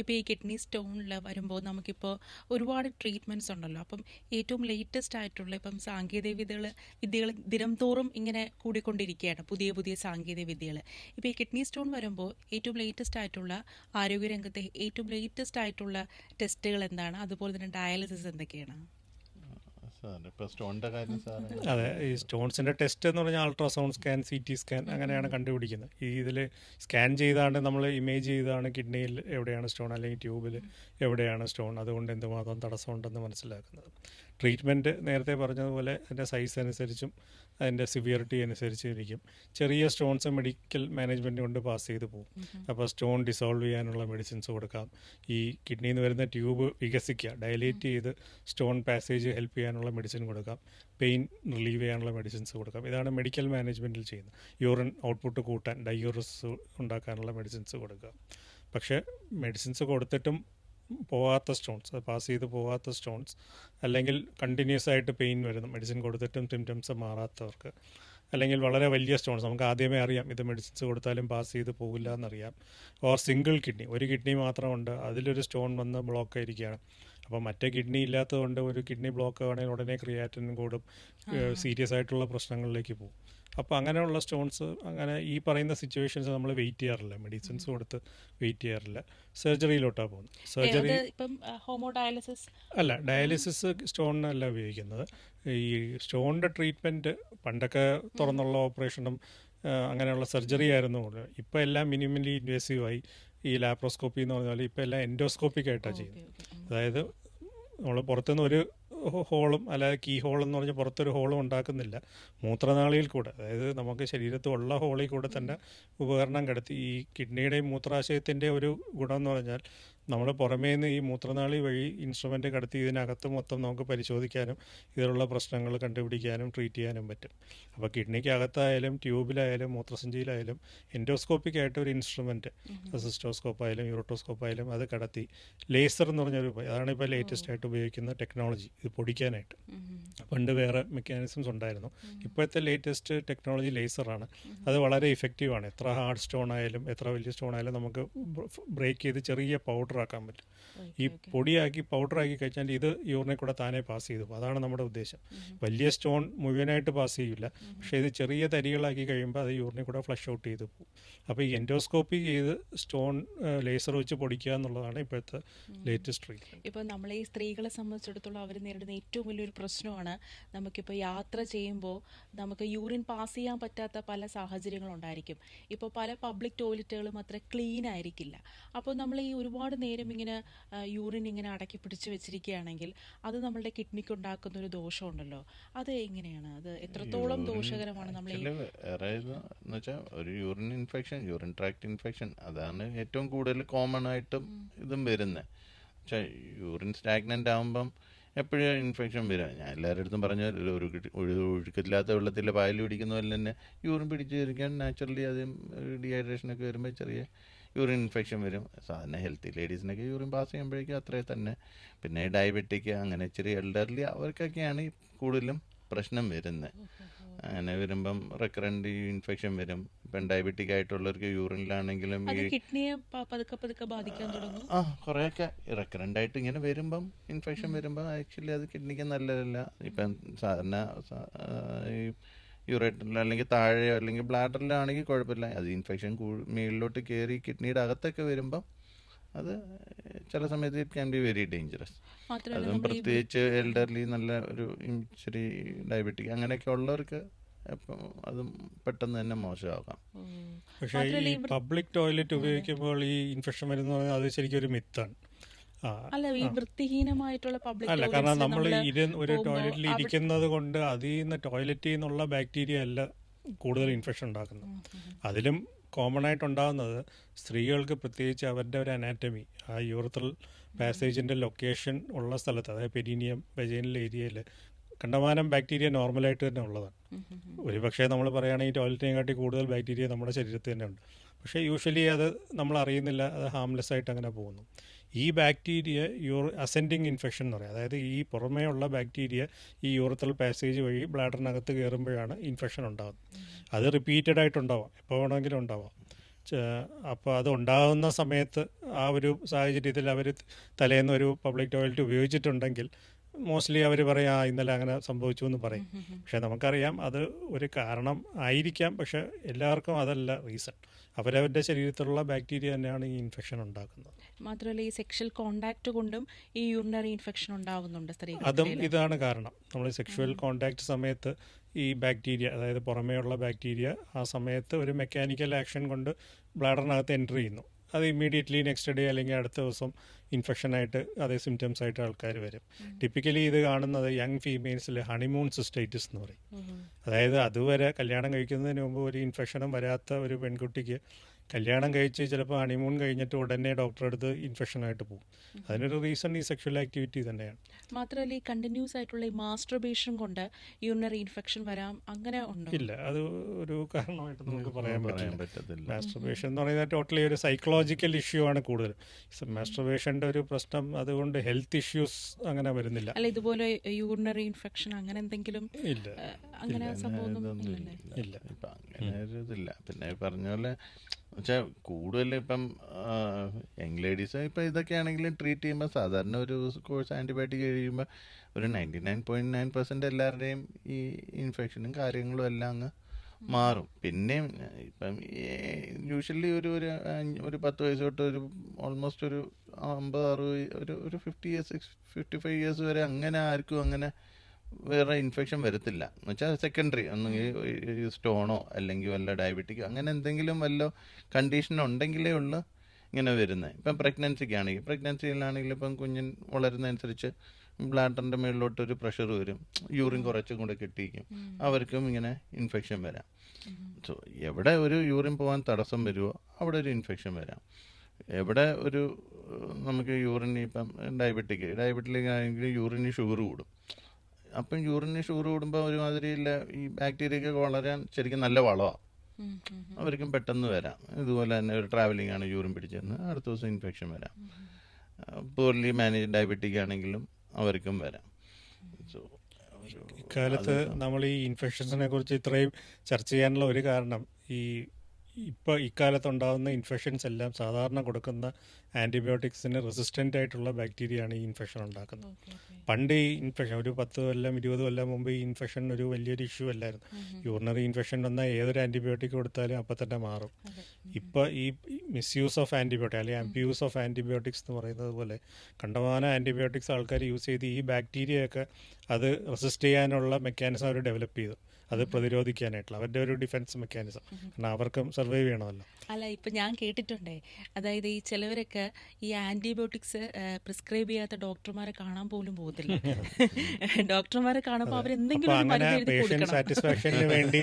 ഇപ്പോൾ ഈ കിഡ്നി സ്റ്റോണിൽ വരുമ്പോൾ നമുക്കിപ്പോൾ ഒരുപാട് ട്രീറ്റ്മെന്റ്സ് ഉണ്ടല്ലോ. അപ്പം ഏറ്റവും ലേറ്റസ്റ്റ് ആയിട്ടുള്ള ഇപ്പം സാങ്കേതിക വിദ്യകൾ വിദ്യകൾ ദിനം തോറും ഇങ്ങനെ കൂടിക്കൊണ്ടിരിക്കുകയാണ്. പുതിയ പുതിയ സാങ്കേതിക വിദ്യകൾ ഇപ്പോൾ ഈ കിഡ്നി സ്റ്റോൺ വരുമ്പോൾ ഏറ്റവും ലേറ്റസ്റ്റ് ആയിട്ടുള്ള ആരോഗ്യരംഗത്തെ ഏറ്റവും ലേറ്റസ്റ്റ് ആയിട്ടുള്ള ടെസ്റ്റുകൾ എന്താണ്? അതുപോലെ തന്നെ ഡയാലിസിസ് എന്തൊക്കെയാണ്? അതെ ഈ സ്റ്റോൺസിന്റെ ടെസ്റ്റ് എന്ന് പറഞ്ഞാൽ ultrasound scan C T scan അങ്ങനെയാണ് കണ്ടുപിടിക്കുന്നത്. ഈ ഇതിൽ സ്കാൻ ചെയ്താണ്ട് നമ്മൾ ഇമേജ് ചെയ്താണ് കിഡ്നിയിൽ എവിടെയാണ് സ്റ്റോൺ അല്ലെങ്കിൽ ട്യൂബിൽ എവിടെയാണ് സ്റ്റോൺ അതുകൊണ്ട് എന്തുമാത്രം തടസ്സമുണ്ടെന്ന് മനസ്സിലാക്കുന്നത്. ട്രീറ്റ്മെന്റ് നേരത്തെ പറഞ്ഞതുപോലെ അതിന്റെ സൈസ് അനുസരിച്ചും അതിന്റെ സിവിയറിറ്റി അനുസരിച്ച് ഇരിക്കും ചെറിയ സ്റ്റോൺസ് മെഡിക്കൽ മാനേജ്മെന്റ് കൊണ്ട് പാസ് ചെയ്ത് പോകും. അപ്പോൾ സ്റ്റോൺ ഡിസോൾവ് ചെയ്യാനുള്ള മെഡിസിൻസ് കൊടുക്കാം. ഈ കിഡ്നിയിൽ നിന്ന് വരുന്ന ട്യൂബ് വികസിക്കുക ഡയലേറ്റ് ചെയ്ത് സ്റ്റോൺ പാസേജ് ഹെൽപ്പ് ചെയ്യാനുള്ള മെഡിസിൻ കൊടുക്കാം. പെയിൻ റിലീവ് ചെയ്യാനുള്ള മെഡിസിൻസ് കൊടുക്കാം. ഇതാണ് മെഡിക്കൽ മാനേജ്മെന്റിൽ ചെയ്യുന്നത്. യൂറിൻ ഔട്ട്പുട്ട് കൂട്ടാൻ ഡയൂറസ് ഉണ്ടാക്കാനുള്ള മെഡിസിൻസ് കൊടുക്കുക. പക്ഷേ മെഡിസിൻസ് കൊടുത്തിട്ടും പോകാത്ത സ്റ്റോൺസ് പാസ് ചെയ്ത് പോവാത്ത സ്റ്റോൺസ് അല്ലെങ്കിൽ കണ്ടിന്യൂസ് ആയിട്ട് പെയിൻ വരുന്നു മെഡിസിൻ കൊടുത്തിട്ടും സിംറ്റംസ് മാറാത്തവർക്ക്. അല്ലെങ്കിൽ വളരെ വലിയ സ്റ്റോൺസ് നമുക്ക് ആദ്യമേ അറിയാം ഇത് മെഡിസിൻസ് കൊടുത്താലും പാസ് ചെയ്ത് പോകില്ല എന്നറിയാം. ഓർ സിംഗിൾ കിഡ്നി ഒരു കിഡ്നി മാത്രമുണ്ട് അതിലൊരു സ്റ്റോൺ വന്ന് ബ്ലോക്ക് ആയിരിക്കുകയാണ്. അപ്പോൾ മറ്റേ കിഡ്നി ഇല്ലാത്തതുകൊണ്ട് ഒരു കിഡ്നി ബ്ലോക്ക് ആണെങ്കിൽ ഉടനെ ക്രിയാറ്റിനും കൂടും സീരിയസ് ആയിട്ടുള്ള പ്രശ്നങ്ങളിലേക്ക് പോകും. അപ്പോൾ അങ്ങനെയുള്ള സ്റ്റോൺസ് അങ്ങനെ ഈ പറയുന്ന സിറ്റുവേഷൻസ് നമ്മൾ വെയിറ്റ് ചെയ്യാറില്ല. മെഡിസിൻസ് കൊടുത്ത് വെയിറ്റ് ചെയ്യാറില്ല. സർജറിയിലോട്ടാണ് പോകുന്നത്. സർജറി ഇപ്പം ഹോമോ ഡയാലിസിസ് അല്ല ഡയാലിസിസ് സ്റ്റോണിനല്ല ഉപയോഗിക്കുന്നത്. ഈ സ്റ്റോണിന്റെ ട്രീറ്റ്മെന്റ് പണ്ടൊക്കെ തുറന്നുള്ള ഓപ്പറേഷനും അങ്ങനെയുള്ള സർജറി ആയിരുന്നു ഇപ്പോൾ എല്ലാം മിനിമലി ഇൻവേസീവായി ഈ ലാപ്രോസ്കോപ്പി എന്ന് പറഞ്ഞാൽ ഇപ്പോൾ എല്ലാം എൻഡോസ്കോപ്പിക് ആയിട്ടാണ് ചെയ്യുന്നത്. അതായത് നമ്മൾ പുറത്തുനിന്ന് ഒരു ഹോളും അല്ലാതെ കീ ഹോൾ എന്ന് പറഞ്ഞാൽ പുറത്തൊരു ഹോളും ഉണ്ടാക്കുന്നില്ല. മൂത്രനാളിയിൽ കൂടെ അതായത് നമുക്ക് ശരീരത്തുള്ള ഹോളിൽ കൂടെ തന്നെ ഉപകരണം കിടത്തി. ഈ കിഡ്നിയുടെയും മൂത്രാശയത്തിന്റെ ഒരു ഗുണം എന്ന് പറഞ്ഞാൽ നമ്മൾ പുറമേ നിന്ന് ഈ മൂത്രനാളി വഴി ഇൻസ്ട്രുമെന്റ് കടത്തി ഇതിനകത്ത് മൊത്തം നമുക്ക് പരിശോധിക്കാനും ഇതിലുള്ള പ്രശ്നങ്ങൾ കണ്ടുപിടിക്കാനും ട്രീറ്റ് ചെയ്യാനും പറ്റും. അപ്പോൾ കിഡ്നിക്കകത്തായാലും ട്യൂബിലായാലും മൂത്രസഞ്ചിയിലായാലും എൻഡോസ്കോപ്പിക് ആയിട്ട് ഒരു ഇൻസ്ട്രുമെന്റ് സിസ്റ്റോസ്കോപ്പ് ആയാലും യൂറോട്ടോസ്കോപ്പ് ആയാലും അത് കടത്തി. ലേസർ എന്ന് പറഞ്ഞൊരു അതാണ് ഇപ്പോൾ ലേറ്റസ്റ്റ് ആയിട്ട് ഉപയോഗിക്കുന്ന ടെക്നോളജി ഇത് പൊടിക്കാനായിട്ട്. പണ്ട് വേറെ മെക്കാനിസംസ് ഉണ്ടായിരുന്നു. ഇപ്പോഴത്തെ ലേറ്റസ്റ്റ് ടെക്നോളജി ലേസറാണ് അത് വളരെ ഇഫക്റ്റീവാണ് എത്ര ഹാർഡ് സ്റ്റോൺ ആയാലും എത്ര വലിയ സ്റ്റോൺ ആയാലും നമുക്ക് ബ്രേക്ക് ചെയ്ത് ചെറിയ പൗഡർ ആക്കാൻ പറ്റും. ഈ പൊടിയാക്കി പൗഡർ ആക്കി കഴിച്ചാൽ ഇത് യൂറിനെ കൂടെ താനെ പാസ് ചെയ്തു അതാണ് നമ്മുടെ ഉദ്ദേശം. വലിയ സ്റ്റോൺ മുഴുവനായിട്ട് പാസ് ചെയ്യില്ല പക്ഷേ ഇത് ചെറിയ തരികളാക്കി കഴിയുമ്പോൾ അത് യൂറിനെ കൂടെ ഫ്ലഷ് ഔട്ട് ചെയ്ത് പോകും. അപ്പോൾ ഈ എൻഡോസ്കോപ്പി ചെയ്ത് സ്റ്റോൺ ലേസർ വെച്ച് പൊടിക്കുക എന്നുള്ളതാണ് ഇപ്പോഴത്തെ ലേറ്റസ്റ്റ് ട്രീറ്റ്മെന്റ് ഇപ്പോൾ നമ്മളെ ഈ സ്ത്രീകളെ സംബന്ധിച്ചിടത്തോളം അവർ നേരിടുന്ന ഏറ്റവും വലിയൊരു പ്രശ്നമാണ് നമുക്കിപ്പോൾ യാത്ര ചെയ്യുമ്പോൾ നമുക്ക് യൂറിൻ പാസ് ചെയ്യാൻ പറ്റാത്ത പല സാഹചര്യങ്ങളുണ്ടായിരിക്കും. ഇപ്പോൾ പല പബ്ലിക് ടോയ്ലറ്റുകളും അത്ര ക്ലീൻ ആയിരിക്കില്ല. അപ്പോൾ നമ്മൾ ഈ ഒരുപാട് നേരം ഇങ്ങനെ യൂറിൻ ഇങ്ങനെ അടക്കി പിടിച്ച് വെച്ചിരിക്കുകയാണെങ്കിൽ അത് നമ്മളുടെ കിഡ്നിക്ക് ഉണ്ടാക്കുന്ന ഒരു ദോഷമുണ്ടല്ലോ. അത് എങ്ങനെയാണ്? അത് എത്രത്തോളം ദോഷകരമാണ് നമ്മൾ എന്ന് വെച്ചാൽ ഒരു urine infection urine tract infection അതാണ് ഏറ്റവും കൂടുതൽ കോമൺ ആയിട്ടും ഇതും വരുന്നത് പക്ഷേ യൂറിൻ സ്റ്റാഗ്നന്റ് ആകുമ്പം എപ്പോഴും ഇൻഫെക്ഷൻ വരാം? ഞാൻ എല്ലാവരുടെ അടുത്തും പറഞ്ഞ ഒരു ഒഴുക്കില്ലാത്ത വെള്ളത്തിൽ പായൽ പിടിക്കുന്ന പോലെ തന്നെ യൂറിൻ പിടിച്ചിരിക്കാൻ നാച്ചുറലി ആദ്യം ഡീഹൈഡ്രേഷനൊക്കെ വരുമ്പോൾ ചെറിയ യൂറിൻ ഇൻഫെക്ഷൻ വരും. സാധാരണ ഹെൽത്തി ലേഡീസിനൊക്കെ യൂറിൻ പാസ് ചെയ്യുമ്പോഴേക്കും അത്രേ തന്നെ. പിന്നെ ഡയബറ്റിക് അങ്ങനെ ഇച്ചിരി എൽഡർലി അവർക്കൊക്കെയാണ് കൂടുതലും പ്രശ്നം വരുന്നത്. അങ്ങനെ വരുമ്പം റെക്കറന്റ് ഇൻഫെക്ഷൻ വരും. ഇപ്പം ഡയബറ്റിക് ആയിട്ടുള്ളവർക്ക് യൂറിനിലാണെങ്കിലും ഈ കിഡ്നിയെ പതുക്കെ പതുക്കെ ബാധിക്കാൻ തുടങ്ങും. ആ കുറേയൊക്കെ റെക്കറന്റ് ആയിട്ട് ഇങ്ങനെ വരുമ്പം ഇൻഫെക്ഷൻ വരുമ്പം ആക്ച്വലി അത് കിഡ്നിക്ക് നല്ലതല്ല. ഇപ്പം സാധാരണ ഈ യൂറേറ്ററിൽ അല്ലെങ്കിൽ താഴെയോ അല്ലെങ്കിൽ ബ്ലാഡറിലാണെങ്കിൽ കുഴപ്പമില്ല. അത് ഇൻഫെക്ഷൻ മേളിലോട്ട് കയറി കിഡ്നിയുടെ അകത്തൊക്കെ വരുമ്പം അത് ചില സമയത്ത് it can be very dangerous മാത്രമല്ല അതും പ്രത്യേകിച്ച് എൽഡർലി നല്ല ഒരു ചെറിയ ഇച്ചിരി ഡയബറ്റിക് അങ്ങനെയൊക്കെ ഉള്ളവർക്ക് അതും പെട്ടെന്ന് തന്നെ മോശമാകാം. പക്ഷേ ഈ പബ്ലിക് ടോയ്ലറ്റ് ഉപയോഗിക്കുമ്പോൾ ഈ ഇൻഫെക്ഷൻ വരുന്ന അത് ശരിക്കും ഒരു മിത്താണ്. അല്ല ഈ വൃത്തിഹീനമായിട്ടുള്ള പബ്ലിക് അല്ല കാരണം നമ്മൾ ഒരു ടോയ്ലറ്റിൽ ഇരിക്കുന്നത് കൊണ്ട് അതിൽ നിന്ന് ടോയ്ലറ്റിൽ നിന്നുള്ള ബാക്ടീരിയ അല്ല കൂടുതൽ ഇൻഫെക്ഷൻ ഉണ്ടാക്കുന്നത്. അതിലും കോമൺ ആയിട്ട് ഉണ്ടാകുന്നത് സ്ത്രീകൾക്ക് പ്രത്യേകിച്ച് അവരുടെ ഒരു അനാറ്റമി ആ യൂറത്രൽ പാസേജിന്റെ ലൊക്കേഷൻ ഉള്ള സ്ഥലത്ത് അതായത് പെരീനിയം വെജൈനൽ ഏരിയയിൽ കണ്ടമാനം ബാക്ടീരിയ നോർമലായിട്ട് തന്നെ ഉള്ളതാണ്. ഒരുപക്ഷെ നമ്മൾ പറയുകയാണെങ്കിൽ ടോയ്ലറ്റിനെ കാട്ടി കൂടുതൽ ബാക്ടീരിയ നമ്മുടെ ശരീരത്തിൽ തന്നെ ഉണ്ട് പക്ഷേ യൂഷ്വലി അത് നമ്മൾ അറിയുന്നില്ല അത് ഹാംലെസ് ആയിട്ട് അങ്ങനെ പോകുന്നു. ഈ ബാക്ടീരിയ യൂർ അസെൻഡിങ് ഇൻഫെക്ഷൻ എന്ന് പറയും. അതായത് ഈ പുറമേ ഉള്ള ബാക്ടീരിയ ഈ യൂറത്തൽ പാസേജ് വഴി ബ്ലാഡറിനകത്ത് കയറുമ്പോഴാണ് ഇൻഫെക്ഷൻ ഉണ്ടാകുന്നത് അത് റിപ്പീറ്റഡ് ആയിട്ടുണ്ടാവാം. എപ്പോൾ വേണമെങ്കിലും ഉണ്ടാവാം. അപ്പോൾ അത് ഉണ്ടാകുന്ന സമയത്ത് ആ ഒരു സാഹചര്യത്തിൽ അവർ തലേന്ന് ഒരു പബ്ലിക് ടോയ്ലറ്റ് ഉപയോഗിച്ചിട്ടുണ്ടെങ്കിൽ മോസ്റ്റ്ലി അവർ പറയാം "ആ, ഇന്നലെ അങ്ങനെ സംഭവിച്ചു എന്ന് പറയും. പക്ഷെ നമുക്കറിയാം അത് ഒരു കാരണം ആയിരിക്കാം പക്ഷെ എല്ലാവർക്കും അതല്ല റീസൺ അവരവരുടെ ശരീരത്തിലുള്ള ബാക്ടീരിയ തന്നെയാണ് ഈ ഇൻഫെക്ഷൻ ഉണ്ടാക്കുന്നത്. മാത്രമല്ല ഈ സെക്ഷൽ കോണ്ടാക്ട് കൊണ്ടും ഈ യൂറിനറി ഇൻഫെക്ഷൻ ഉണ്ടാവുന്നുണ്ട് അതും ഇതാണ് കാരണം. നമ്മൾ സെക്ഷുവൽ കോണ്ടാക്ട് സമയത്ത് ഈ ബാക്ടീരിയ അതായത് പുറമേയുള്ള ബാക്ടീരിയ ആ സമയത്ത് ഒരു മെക്കാനിക്കൽ ആക്ഷൻ കൊണ്ട് ബ്ലാഡറിനകത്ത് എന്റർ ചെയ്യുന്നു. അത് ഇമ്മീഡിയറ്റ്ലി നെക്സ്റ്റ് ഡേ അല്ലെങ്കിൽ അടുത്ത ദിവസം ഇൻഫെക്ഷൻ ആയിട്ട് അതേ സിംറ്റംസ് ആയിട്ട് ആൾക്കാർ വരും. ടിപ്പിക്കലി ഇത് കാണുന്നത് യങ് ഫീമെയിൽസിൽ ഹണിമൂൺ സിസ്റ്റൈറ്റിസ് എന്ന് പറയും. അതായത് അതുവരെ കല്യാണം കഴിക്കുന്നതിന് മുമ്പ് ഒരു ഇൻഫെക്ഷനും വരാത്ത ഒരു പെൺകുട്ടിക്ക് കല്യാണം കഴിച്ച് ചിലപ്പോൾ ഹണിമൂൺ കഴിഞ്ഞിട്ട് ഉടനെ ഡോക്ടറെ അടുത്ത് ഇൻഫെക്ഷൻ ആയിട്ട് പോകും. അതിനൊരു റീസൺ ഈ സെക്ഷൽ ആക്ടിവിറ്റി തന്നെയാണ്. മാത്രമല്ല ഈ കണ്ടിന്യൂസ് ആയിട്ടുള്ള ഈ മാസ്റ്റർബേഷൻ കൊണ്ട് യൂറിനറി ഇൻഫെക്ഷൻ വരാം അങ്ങനെ ഉണ്ടോ? ഇല്ല അത് ഒരു കാരണമായിട്ട് നമുക്ക് പറയാൻ പറ്റില്ല. പറ്റത്തില്ല. മാസ്റ്റർബേഷൻ എന്ന് പറയുന്നത് ടോട്ടലി ഒരു സൈക്കോളജിക്കൽ ഇഷ്യൂ ആണ് കൂടുതൽ മാസ്റ്റർബേഷന്റെ ഒരു പ്രശ്നം അതുകൊണ്ട് ഹെൽത്ത് ഇഷ്യൂസ് അങ്ങനെ വരുന്നില്ല. അല്ല ഇതുപോലെ യൂറിനറി ഇൻഫെക്ഷൻ അങ്ങനെ എന്തെങ്കിലും ഇല്ല. അങ്ങനെ ഇല്ല. ഇപ്പൊ അങ്ങനെ ഒരു ഇതില്ല. പിന്നെ പറഞ്ഞ പോലെ വെച്ചാൽ കൂടുതൽ ഇപ്പം യങ് ലേഡീസ് ഇപ്പം ഇതൊക്കെ ആണെങ്കിലും ട്രീറ്റ് ചെയ്യുമ്പോൾ സാധാരണ ഒരു കോഴ്സ് ആന്റിബയോട്ടിക് കഴിയുമ്പോൾ ഒരു ninety nine point nine percent എല്ലാവരുടെയും ഈ ഇൻഫെക്ഷനും കാര്യങ്ങളും എല്ലാം അങ്ങ് മാറും. പിന്നെയും ഇപ്പം യൂഷ്വലി ഒരു ഒരു ഒരു പത്ത് വയസ്സ് തൊട്ട് ഒരു ഓൾമോസ്റ്റ് ഒരു അമ്പത് അറുപത് ഒരു ഒരു fifty years fifty five years വരെ അങ്ങനെ ആർക്കും അങ്ങനെ വേറെ ഇൻഫെക്ഷൻ വരത്തില്ല. എന്ന് വെച്ചാൽ സെക്കൻഡറി ഒന്നെങ്കിൽ സ്റ്റോണോ അല്ലെങ്കിൽ വല്ല ഡയബറ്റിക്കോ അങ്ങനെ എന്തെങ്കിലും വല്ല കണ്ടീഷൻ ഉണ്ടെങ്കിലേ ഉള്ളൂ ഇങ്ങനെ വരുന്നത് ഇപ്പം പ്രഗ്നൻസിക്കാണെങ്കിൽ പ്രഗ്നൻസിയിലാണെങ്കിൽ ഇപ്പം കുഞ്ഞിൻ വളരുന്നതനുസരിച്ച് ബ്ലാഡറിന്റെ മുകളിലോട്ട് ഒരു പ്രഷർ വരും. യൂറിൻ കുറച്ചും കൂടെ കിട്ടിയിരിക്കും. അവർക്കും ഇങ്ങനെ ഇൻഫെക്ഷൻ വരാം. സോ എവിടെ ഒരു യൂറിൻ പോകാൻ തടസ്സം വരുമോ അവിടെ ഒരു ഇൻഫെക്ഷൻ വരാം. എവിടെ ഒരു നമുക്ക് യൂറിൻ ഇപ്പം ഡയബറ്റിക് ഡയബറ്റിക് ആണെങ്കിൽ യൂറിന് ഷുഗർ കൂടും. അപ്പം യൂറിന് ഷുഗർ കൂടുമ്പോൾ ഒരുമാതിരിയില്ല ഈ ബാക്ടീരിയയൊക്കെ വളരാൻ ശരിക്കും നല്ല വളമാണ്. അവർക്കും പെട്ടെന്ന് വരാം. ഇതുപോലെ തന്നെ ഒരു ട്രാവലിംഗ് ആണ് യൂറിൻ പിടിച്ചെന്ന് അടുത്ത ദിവസം ഇൻഫെക്ഷൻ വരാം. പൂർലി മാനേജ് ഡയബറ്റിക് ആണെങ്കിലും അവർക്കും വരാം. സോ ഇക്കാലത്ത് നമ്മൾ ഈ ഇൻഫെക്ഷൻസിനെ കുറിച്ച് ഇത്രയും ചർച്ച ചെയ്യാനുള്ള ഒരു കാരണം ഈ ഇപ്പോൾ ഇക്കാലത്ത് ഉണ്ടാകുന്ന ഇൻഫെക്ഷൻസ് എല്ലാം സാധാരണ കൊടുക്കുന്ന ആന്റിബയോട്ടിക്സിന് റെസിസ്റ്റന്റ് ആയിട്ടുള്ള ബാക്ടീരിയയാണ് ഈ ഇൻഫെക്ഷൻ ഉണ്ടാക്കുന്നത്. പണ്ട് ഈ ഇൻഫെക്ഷൻ ഒരു പത്ത് കൊല്ലം ഇരുപത് കൊല്ലം മുമ്പ് ഈ ഇൻഫെക്ഷൻ ഒരു വലിയൊരു ഇഷ്യൂ അല്ലായിരുന്നു. യൂറിനറി ഇൻഫെക്ഷൻ വന്നാൽ ഏതൊരു ആന്റിബയോട്ടിക് കൊടുത്താലും അപ്പം തന്നെ മാറും. ഇപ്പോൾ ഈ മിസ്യൂസ് ഓഫ് ആന്റിബയോട്ടിക് അല്ലെങ്കിൽ അബ്യൂസ് ഓഫ് ആന്റിബയോട്ടിക്സ് എന്ന് പറയുന്നത് പോലെ കണ്ടമാനം ആന്റിബയോട്ടിക്സ് ആൾക്കാർ യൂസ് ചെയ്ത് ഈ ബാക്ടീരിയയൊക്കെ അത് റെസിസ്റ്റ് ചെയ്യാനുള്ള മെക്കാനിസം അവർ ഡെവലപ്പ് ചെയ്തു. അത് പ്രതിരോധിക്കാനായിട്ടുള്ള അവരുടെ ഒരു ഡിഫൻസ് മെക്കാനിസം കാരണം അവർക്കും സർവൈവ് ചെയ്യണമല്ലോ. അല്ല ഇപ്പൊ ഞാൻ കേട്ടിട്ടുണ്ടേ. അതായത് ഈ ചിലവരൊക്കെ ഈ ആന്റിബയോട്ടിക്സ് പ്രിസ്ക്രൈബ് ചെയ്യാത്ത ഡോക്ടർമാരെ കാണാൻ പോലും പോകത്തില്ല. ഡോക്ടർമാരെ കാണുമ്പോൾ അവർ കൊടുക്കണം. സാറ്റിസ്ഫാക്ഷന് വേണ്ടി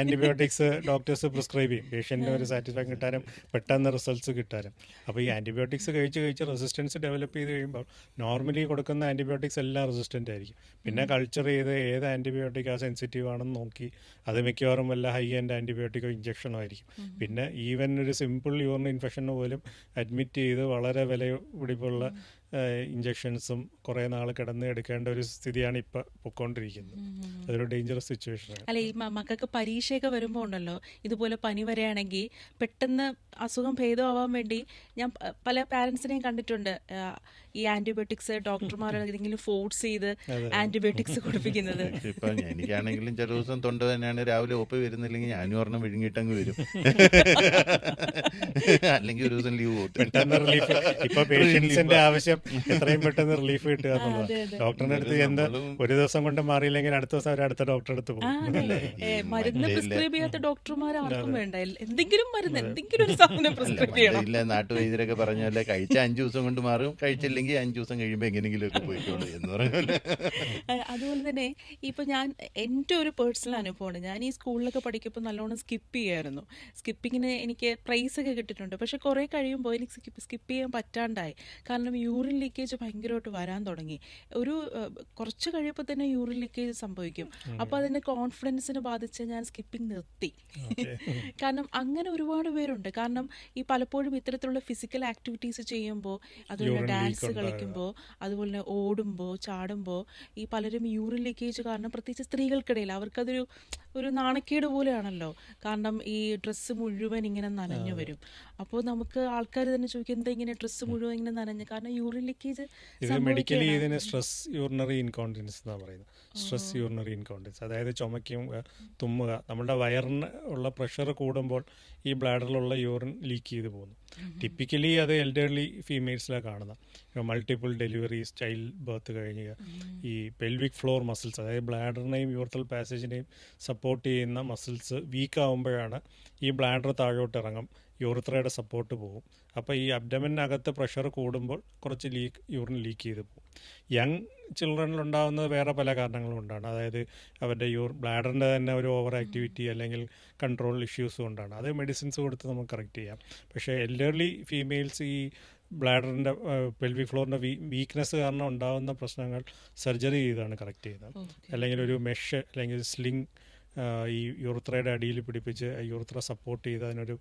ആന്റിബയോട്ടിക്സ് ഡോക്ടേഴ്സ് പ്രിസ്ക്രൈബ് ചെയ്യും. പേഷ്യന്റിന് ഒരു സാറ്റിസ്ഫാക്ഷൻ കിട്ടാനും പെട്ടെന്ന് റിസൾട്ട്സ് കിട്ടാനും. അപ്പോൾ ഈ ആന്റിബയോട്ടിക്സ് കഴിച്ച് കഴിച്ച് റെസിസ്റ്റൻസ് ഡെവലപ്പ് ചെയ്ത് കഴിയുമ്പോൾ നോർമലി കൊടുക്കുന്ന ആന്റിബയോട്ടിക്സ് എല്ലാം റെസിസ്റ്റന്റ് ആയിരിക്കും. പിന്നെ കൾച്ചർ ചെയ്ത് ഏത് ആന്റിബയോട്ടിക് ആ സെൻസിറ്റീവ് ആണെന്ന് നോക്കി അത് മിക്കവാറും വല്ല ഹൈ ആൻഡ് ആന്റിബയോട്ടിക്കോ ഇഞ്ചക്ഷനോ ആയിരിക്കും. പിന്നെ ഈവൻ ഒരു സിമ്പിൾ യൂറിൻ ഇൻഫെക്ഷൻ പോലും അഡ്മിറ്റ് ചെയ്ത് വളരെ വില പിടിപ്പുള്ള ഇഞ്ചക്ഷൻസും കുറേ നാൾ കിടന്ന് എടുക്കേണ്ട ഒരു സ്ഥിതിയാണ് ഇപ്പൊ പൊക്കോണ്ടിരിക്കുന്നത്. അതൊരു ഡേഞ്ചറസ് സിറ്റുവേഷനാണ് അല്ല ഈ മക്കൾക്ക് പരീക്ഷയൊക്കെ വരുമ്പോൾ ഉണ്ടല്ലോ ഇതുപോലെ പനി വരെയാണെങ്കിൽ പെട്ടെന്ന് അസുഖം ഭേദമാവാൻ വേണ്ടി ഞാൻ പല പാരന്റ്സിനെയും കണ്ടിട്ടുണ്ട്. ഈ ആന്റിബയോട്ടിക്സ് ഡോക്ടർമാർ ഏതെങ്കിലും ഫോഴ്സ് ചെയ്ത് ആന്റിബയോട്ടിക്സ് കൊടുപ്പിക്കുന്നത്. ഇപ്പൊ എനിക്കാണെങ്കിലും ചില ദിവസം തൊണ്ട തന്നെയാണ് രാവിലെ ഒപ്പ് വരുന്നില്ലെങ്കിൽ ഞാനും ഒരെണ്ണം വിഴുങ്ങിയിട്ടങ്ങ് വരും. അല്ലെങ്കിൽ ഒരു ദിവസം ലീവ് ഇപ്പൊ പേഷ്യൻസിന്റെ ആവശ്യം എത്രയും പെട്ടെന്ന് റിലീഫ് കിട്ടുക എന്നുള്ളത് അതെ, അതെ. ഡോക്ടറിന്റെ അടുത്ത് എന്ത് ഒരു ദിവസം കൊണ്ട് മാറിയില്ലെങ്കിൽ അടുത്ത ദിവസം അവർ അടുത്ത ഡോക്ടറെ അടുത്ത് പോകും മരുന്ന് പ്രിസ്ക്രൈബ് ചെയ്യാത്ത ഡോക്ടർമാർ ആർക്കും വേണ്ട. എന്തെങ്കിലും മരുന്ന് എന്തെങ്കിലും ഒരു സാധനം പ്രിസ്ക്രൈബ് ചെയ്യണം. ഇല്ല നാട്ടുവൈദ്യരൊക്കെ പറഞ്ഞ പോലെ കഴിച്ച അഞ്ചു ദിവസം കൊണ്ട് മാറും കഴിച്ചില്ലെങ്കിൽ അഞ്ചു ദിവസം കഴിയുമ്പോൾ എങ്ങനെയെങ്കിലും ഒക്കെ പോയിക്കോളൂ എന്ന് പറഞ്ഞ അതുപോലെ തന്നെ ഇപ്പൊ ഞാൻ എന്റെ ഒരു പേഴ്സണൽ അനുഭവമാണ്. ഞാൻ ഈ സ്കൂളിലൊക്കെ പഠിക്കുമ്പോൾ നല്ലോണം സ്കിപ്പ് ചെയ്യായിരുന്നു. സ്കിപ്പിങ്ങിന് എനിക്ക് പ്രൈസ് ഒക്കെ കിട്ടിയിട്ടുണ്ട്. പക്ഷെ കുറെ കഴിയുമ്പോൾ എനിക്ക് സ്കിപ്പ് ചെയ്യാൻ പറ്റാണ്ടായി. കാരണം യൂറിൻ യൂറിൻ ലീക്കേജ് ഭയങ്കരമായിട്ട് വരാൻ തുടങ്ങി. ഒരു കുറച്ച് കഴിയുമ്പോൾ തന്നെ യൂറിൻ ലീക്കേജ് സംഭവിക്കും. അപ്പോൾ അതിന്റെ കോൺഫിഡൻസിനെ ബാധിച്ച് ഞാൻ സ്കിപ്പിംഗ് നിർത്തി. കാരണം അങ്ങനെ ഒരുപാട് പേരുണ്ട്. കാരണം ഈ പലപ്പോഴും ഇത്തരത്തിലുള്ള ഫിസിക്കൽ ആക്ടിവിറ്റീസ് ചെയ്യുമ്പോൾ അതുപോലെ ഡാൻസ് കളിക്കുമ്പോൾ അതുപോലെ തന്നെ ഓടുമ്പോൾ ചാടുമ്പോൾ ഈ പലരും യൂറിൻ ലീക്കേജ് കാരണം പ്രത്യേകിച്ച് സ്ത്രീകൾക്കിടയിൽ അവർക്കതൊരു ഒരു നാണക്കേട് പോലെയാണല്ലോ. കാരണം ഈ ഡ്രസ്സ് മുഴുവൻ ഇങ്ങനെ നനഞ്ഞു വരും. അപ്പോൾ നമുക്ക് ആൾക്കാർ തന്നെ ചോദിക്കും എന്താ ഇങ്ങനെ ഡ്രസ്സ് മുഴുവൻ ഇങ്ങനെ നനഞ്ഞു? കാരണം യൂറിൻ ലീക്കേജ് മെഡിക്കലി ഇതിന് സ്ട്രെസ് യൂറിനറി ഇൻകോണ്ടിനൻസ് എന്നാണ് പറയുന്നത്. സ്ട്രെസ് യൂറിനറി ഇൻകോണ്ടിനൻസ് അതായത് ചുമയ്ക്കുക തുമ്മുക. നമ്മുടെ വയറിന് ഉള്ള പ്രഷർ കൂടുമ്പോൾ ഈ ബ്ലാഡറിലുള്ള യൂറിൻ ലീക്ക് ചെയ്ത് പോകുന്നു. ടിപ്പിക്കലി അത് എൽഡർലി ഫീമെയിൽസിലാണ് കാണുന്നത് മൾട്ടിപ്പിൾ ഡെലിവറീസ് ചൈൽഡ് ബർത്ത് കഴിഞ്ഞ് ഈ പെൽവിക് ഫ്ലോർ മസിൽസ് അതായത് ബ്ലാഡറിനെയും യൂർത്തൽ പാസേജിനെയും സപ്പോർട്ട് ചെയ്യുന്ന മസിൽസ് വീക്ക് ആകുമ്പോഴാണ് ഈ ബ്ലാഡർ താഴോട്ട് ഇറങ്ങും. യൂറിത്രയുടെ സപ്പോർട്ട് പോകും അപ്പോൾ ഈ അബ്ഡമിനകത്ത് പ്രഷർ കൂടുമ്പോൾ കുറച്ച് ലീക്ക് യൂറിൻ ലീക്ക് ചെയ്ത് പോകും യങ് ചിൽഡ്രനിൽ ഉണ്ടാകുന്നത് വേറെ പല കാരണങ്ങളും കൊണ്ടാണ് അതായത് അവരുടെ യൂർ ബ്ലാഡറിന്റെ തന്നെ ഒരു ഓവർ ആക്ടിവിറ്റി അല്ലെങ്കിൽ കൺട്രോൾ ഇഷ്യൂസ് കൊണ്ടാണ്. അത് മെഡിസിൻസ് കൊടുത്ത് നമുക്ക് കറക്റ്റ് ചെയ്യാം. പക്ഷേ എൽഡർലി ഫീമെയിൽസ് ഈ ബ്ലാഡറിന്റെ പെൽവി ഫ്ലോറിന്റെ വീ വീക്ക്നെസ് കാരണം ഉണ്ടാകുന്ന പ്രശ്നങ്ങൾ സർജറി ചെയ്താണ് കറക്റ്റ് ചെയ്യുന്നത്. അല്ലെങ്കിൽ ഒരു മെഷ് അല്ലെങ്കിൽ സ്ലിങ് ഈ യൂർത്രയുടെ അടിയിൽ പിടിപ്പിച്ച് യൂർത്ര സപ്പോർട്ട് ചെയ്ത് അതിനൊരു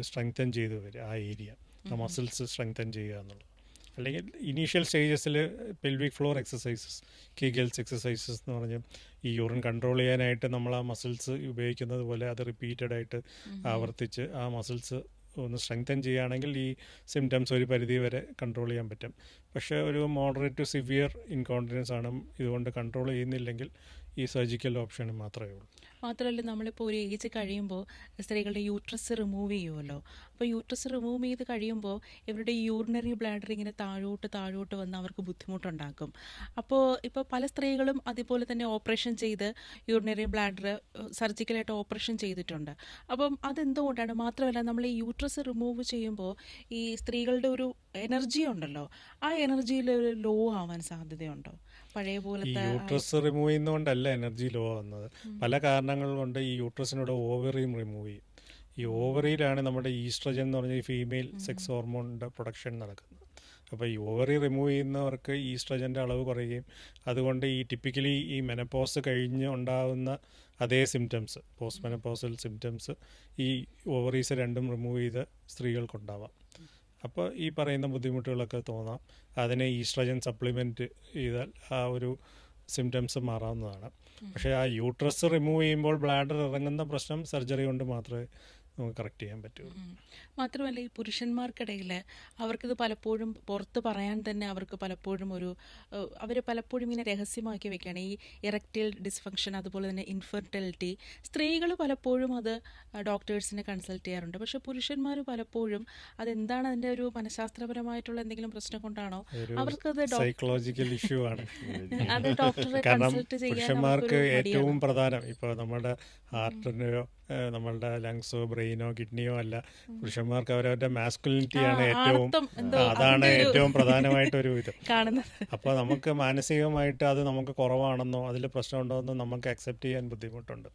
സ്ട്രെങ്തൻ ചെയ്ത് വരിക ആ ഏരിയ ആ മസിൽസ് സ്ട്രെങ്തൻ ചെയ്യുക എന്നുള്ളത്. അല്ലെങ്കിൽ initial സ്റ്റേജസിൽ pelvic floor exercises Kegels exercises എന്ന് പറഞ്ഞ് ഈ യൂറിൻ കൺട്രോൾ ചെയ്യാനായിട്ട് നമ്മൾ ആ മസിൽസ് ഉപയോഗിക്കുന്നത് പോലെ അത് റിപ്പീറ്റഡ് ആയിട്ട് ആവർത്തിച്ച് ആ മസിൽസ് ഒന്ന് സ്ട്രെങ്തൻ ചെയ്യുകയാണെങ്കിൽ ഈ സിംറ്റംസ് ഒരു പരിധി വരെ കൺട്രോൾ ചെയ്യാൻ പറ്റും. പക്ഷേ ഒരു മോഡറേറ്റ് ടു സിവിയർ ഇൻകോണ്ടിനൻസ് ആണ്. ഇതുകൊണ്ട് കൺട്രോൾ ചെയ്യുന്നില്ലെങ്കിൽ ഈ സർജിക്കൽ ഓപ്ഷൻ മാത്രമേ ഉള്ളൂ. മാത്രമല്ല നമ്മളിപ്പോൾ ഒരു ഏജ് കഴിയുമ്പോൾ സ്ത്രീകളുടെ യൂട്രസ് റിമൂവ് ചെയ്യുമല്ലോ അപ്പോൾ യൂട്രസ് റിമൂവ് ചെയ്ത് കഴിയുമ്പോൾ ഇവരുടെ യൂറിനറി ബ്ലാഡർ ഇങ്ങനെ താഴോട്ട് താഴോട്ട് വന്ന് അവർക്ക് ബുദ്ധിമുട്ടുണ്ടാക്കും. അപ്പോൾ ഇപ്പോൾ പല സ്ത്രീകളും അതുപോലെ തന്നെ ഓപ്പറേഷൻ ചെയ്ത് യൂറിനറി ബ്ലാഡർ സർജിക്കലായിട്ട് ഓപ്പറേഷൻ ചെയ്തിട്ടുണ്ട്. അപ്പം അതെന്തുകൊണ്ടാണ്? മാത്രമല്ല നമ്മൾ ഈ യൂട്രസ് റിമൂവ് ചെയ്യുമ്പോൾ ഈ സ്ത്രീകളുടെ ഒരു എനർജി ഉണ്ടല്ലോ. ആ എനർജിയിൽ ലോ ആവാൻ സാധ്യതയുണ്ടോ? പഴയ പോലെ പോലത്തെ യൂട്രസ് റിമൂവ് ചെയ്യുന്നതുകൊണ്ടല്ല എനർജി ലോ ആവുന്നത്. പല കാരണങ്ങൾ കൊണ്ട് ഈ യൂട്രസിനോട് ഓവറിയും റിമൂവ് ചെയ്യും. ഈ ഓവറിയിലാണ് നമ്മുടെ ഈസ്ട്രജൻ എന്ന് പറഞ്ഞ ഫീമെയിൽ സെക്സ് ഹോർമോണിന്റെ പ്രൊഡക്ഷൻ നടക്കുന്നത്. അപ്പോൾ ഈ ഓവറി റിമൂവ് ചെയ്യുന്നവർക്ക് ഈസ്ട്രജന്റെ അളവ് കുറയുകയും അതുകൊണ്ട് ഈ ടിപ്പിക്കലി ഈ മെനപ്പോസ് കഴിഞ്ഞ് ഉണ്ടാകുന്ന അതേ സിംറ്റംസ് പോസ്റ്റ് മെനപ്പോസൽ സിംറ്റംസ് ഈ ഓവറീസ് രണ്ടും റിമൂവ് ചെയ്ത സ്ത്രീകൾക്കുണ്ടാവാം. അപ്പോൾ ഈ പറയുന്ന ബുദ്ധിമുട്ടുകളൊക്കെ തോന്നാം. അതിനെ ഈസ്ട്രജൻ സപ്ലിമെന്റ് ചെയ്താൽ ആ ഒരു സിംറ്റംസ് മാറാവുന്നതാണ്. പക്ഷേ ആ യൂട്രസ് റിമൂവ് ചെയ്യുമ്പോൾ ബ്ലാഡർ ഇറങ്ങുന്ന പ്രശ്നം സർജറി കൊണ്ട് മാത്രമേ നമുക്ക് കറക്റ്റ് ചെയ്യാൻ പറ്റുള്ളൂ. മാത്രമല്ല ഈ പുരുഷന്മാർക്കിടയിൽ അവർക്കിത് പലപ്പോഴും പുറത്ത് പറയാൻ തന്നെ അവർക്ക് പലപ്പോഴും ഒരു അവർ പലപ്പോഴും ഇങ്ങനെ രഹസ്യമാക്കി വെക്കുകയാണ്. ഈ ഇറക്റ്റൈൽ ഡിസ്ഫങ്ഷൻ അതുപോലെ തന്നെ ഇൻഫെർട്ടിലിറ്റി സ്ത്രീകൾ പലപ്പോഴും അത് ഡോക്ടേഴ്സിനെ കൺസൾട്ട് ചെയ്യാറുണ്ട്. പക്ഷെ പുരുഷന്മാർ പലപ്പോഴും അതെന്താണ് അതിന്റെ ഒരു മനഃശാസ്ത്രപരമായിട്ടുള്ള എന്തെങ്കിലും പ്രശ്നം കൊണ്ടാണോ? അവർക്കത് സൈക്കോളജിക്കൽ ഇഷ്യൂ ആണ്. അത് ഡോക്ടറെ കൺസൾട്ട് ചെയ്യാൻ പുരുഷന്മാർക്ക് ഏറ്റവും പ്രധാനം ഇപ്പോൾ നമ്മുടെ ഹാർട്ടിനെയോ നമ്മളുടെ ലങ്സോ ബ്രെയിനോ കിഡ്നിയോ അല്ല. പുരുഷന്മാർക്ക് അവരവരുടെ മാസ്കുലിനിറ്റിയാണ് ഏറ്റവും അതാണ് ഏറ്റവും പ്രധാനമായിട്ട് ഒരു- ഇത്. അപ്പോൾ നമുക്ക് മാനസികമായിട്ട് അത് നമുക്ക് കുറവാണെന്നോ അതിൽ പ്രശ്നമുണ്ടോ എന്നോ നമുക്ക് അക്സെപ്റ്റ് ചെയ്യാൻ ബുദ്ധിമുട്ടുണ്ട്.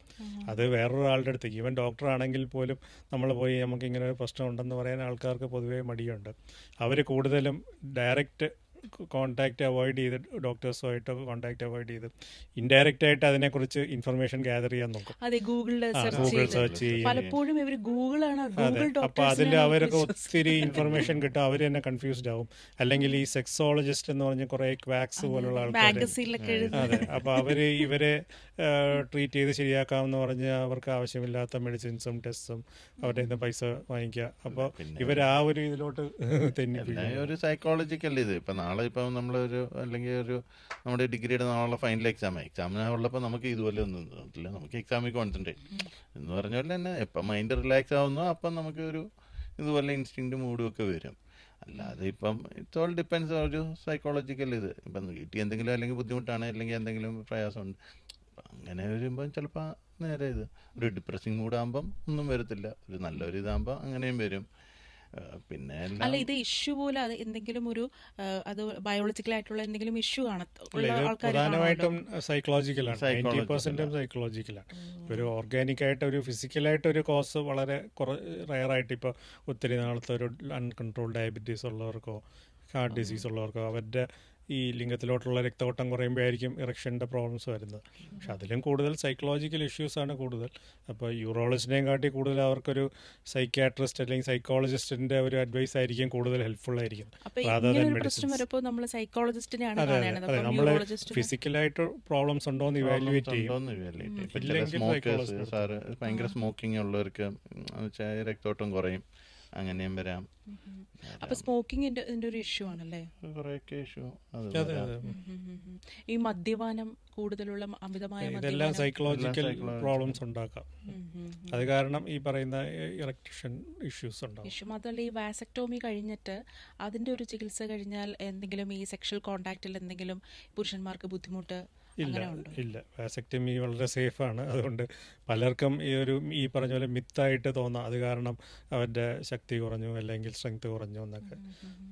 അത് വേറൊരാളുടെ അടുത്ത് ഈവൻ ഡോക്ടർ ആണെങ്കിൽ പോലും നമ്മൾ പോയി നമുക്ക് ഇങ്ങനെ ഒരു പ്രശ്നം ഉണ്ടെന്ന് പറയാൻ ആൾക്കാർക്ക് പൊതുവേ മടിയുണ്ട്. അവർ കൂടുതലും ഡയറക്റ്റ് കോണ്ടാക്റ്റ് അവോയ്ഡ് ചെയ്ത് ഡോക്ടേഴ്സുമായിട്ട് കോണ്ടാക്ട് അവോയ്ഡ് ചെയ്ത് ഇൻഡയറക്റ്റ് ആയിട്ട് അതിനെക്കുറിച്ച് ഇൻഫർമേഷൻ ഗ്യാദർ ചെയ്യാൻ നോക്കും. അതെ ഗൂഗിളിൽ സെർച്ച് ഗൂഗിൾ സെർച്ച് ചെയ്യും. പലപ്പോഴും ഇവർ ഗൂഗിളാണ്. അതെ അപ്പൊ അതിൽ അവരൊക്കെ ഒത്തിരി ഇൻഫർമേഷൻ കിട്ടും. അവർ തന്നെ കൺഫ്യൂസ്ഡ് ആവും. അല്ലെങ്കിൽ ഈ സെക്സോളജിസ്റ്റ് എന്ന് പറഞ്ഞ കുറെ ക്വാക്സ് പോലുള്ള ആൾക്കാർ അതെ അപ്പൊ അവർ ഇവരെ ട്രീറ്റ് ചെയ്ത് ശരിയാക്കാമെന്ന് പറഞ്ഞ് അവർക്ക് ആവശ്യമില്ലാത്ത മെഡിസിൻസും ടെസ്റ്റും അവരുടെ നിന്ന് പൈസ വാങ്ങിക്കുക. അപ്പോൾ ഇവർ ആ ഒരു ഇതിലോട്ട് തന്നെ ഒരു സൈക്കോളജിക്കൽ ഇത്. ഇപ്പൊ നാളെ ഇപ്പം നമ്മളൊരു അല്ലെങ്കിൽ ഒരു നമ്മുടെ ഡിഗ്രിയുടെ നാളെ ഫൈനൽ എക്സാം എക്സാമിന് ഉള്ളപ്പോൾ നമുക്ക് ഇതുപോലെ ഒന്നും തോന്നില്ല നമുക്ക് എക്സാമിൽ കോൺസെൻട്രേറ്റ് എന്ന് പറഞ്ഞ പോലെ തന്നെ എപ്പം മൈൻഡ് റിലാക്സ് ആവുന്നു അപ്പം നമുക്ക് ഒരു ഇതുപോലെ ഇൻസ്റ്റിങ് മൂഡും ഒക്കെ വരും. അല്ലാതെ ഇപ്പം ഇറ്റ്സ് ഓൾ ഡിപ്പെൻസ് ഒരു സൈക്കോളജിക്കൽ ഇത്. ഇപ്പം വീട്ടിൽ എന്തെങ്കിലും അല്ലെങ്കിൽ ബുദ്ധിമുട്ടാണ് അല്ലെങ്കിൽ എന്തെങ്കിലും പ്രയാസമുണ്ട്. അങ്ങനെ വരുമ്പോൾ ചിലപ്പോൾ നേരെ ഇത്. ഒരു ഡിപ്രസിങ് മൂഡാകുമ്പം ഒന്നും വരത്തില്ല. ഒരു നല്ലൊരു ഇതാകുമ്പോൾ അങ്ങനെയും വരും. പിന്നെ അല്ല ഇത് ഇഷ്യൂ പോലെ അത് എന്തെങ്കിലും ഒരു അത് ബയോളജിക്കൽ ആയിട്ടുള്ള എന്തെങ്കിലും ഇഷ്യൂ ആണ് പ്രധാനമായിട്ടും സൈക്കോളജിക്കലാണ് നയന്റി പെർസെന്റും സൈക്കോളജിക്കലാണ് ഒരു ഓർഗാനിക് ആയിട്ട് ഒരു ഫിസിക്കലായിട്ട് ഒരു കോസ് വളരെ കുറ റയറായിട്ട് ഇപ്പോൾ ഒത്തിരി നാളത്തെ ഒരു അൺകൺട്രോൾ ഡയബറ്റീസ് ഉള്ളവർക്കോ ഹാർട്ട് ഡിസീസ് ഉള്ളവർക്കോ അവരുടെ ഈ ലിംഗത്തിലോട്ടുള്ള രക്തവട്ടം കുറയുമ്പോഴായിരിക്കും ഇറക്ഷന്റെ പ്രോബ്ലംസ് വരുന്നത്. പക്ഷെ അതിലും കൂടുതൽ സൈക്കോളജിക്കൽ ഇഷ്യൂസാണ് കൂടുതൽ. അപ്പോൾ യൂറോളജിനെയും കാട്ടി കൂടുതൽ അവർക്കൊരു സൈക്യാട്രിസ്റ്റ് അല്ലെങ്കിൽ സൈക്കോളജിസ്റ്റിന്റെ ഒരു അഡ്വൈസ് ആയിരിക്കും കൂടുതൽ ഹെൽപ്ഫുൾ ആയിരിക്കും. നമ്മൾ ഫിസിക്കലായിട്ട് പ്രോബ്ലംസ് ഉണ്ടോ എന്ന് ഇവാലുവേറ്റ് ചെയ്യും. ഭയങ്കര സ്മോക്കിംഗ് ഉള്ളവർക്ക് രക്തോട്ടം കുറയും. അങ്ങനെയും വരാം. അപ്പൊ സ്മോക്കിംഗ് ഒരു ഇഷ്യൂ ആണല്ലേ? കുറെയൊക്കെ ഇഷ്യൂ. ഈ മദ്യപാനം കൂടുതലുള്ള അമിതമായ ഇതെല്ലാം സൈക്കോളജിക്കൽ പ്രോബ്ലംസ് ഉണ്ടാക്കാം. അത് കാരണം ഈ പറയുന്ന ഇറക്ഷൻ ഇഷ്യൂസ് ഉണ്ടാവും. ഇഷ്യൂ മാത്രമല്ല ഈ വാസക്ടോമി കഴിഞ്ഞിട്ട് അതിന്റെ ഒരു ചികിത്സ കഴിഞ്ഞാൽ എന്തെങ്കിലും ഈ സെക്ഷൽ കോണ്ടാക്റ്റിൽ എന്തെങ്കിലും പുരുഷന്മാർക്ക് ബുദ്ധിമുട്ട് ഇല്ല ഇല്ല. വാസക്ടമി വളരെ സേഫാണ് അതുകൊണ്ട് പലർക്കും ഈ ഒരു ഈ പറഞ്ഞ പോലെ മിത്തായിട്ട് തോന്നാം. അത് കാരണം അവന്റെ ശക്തി കുറഞ്ഞു അല്ലെങ്കിൽ സ്ട്രെങ്ത് കുറഞ്ഞു എന്നൊക്കെ.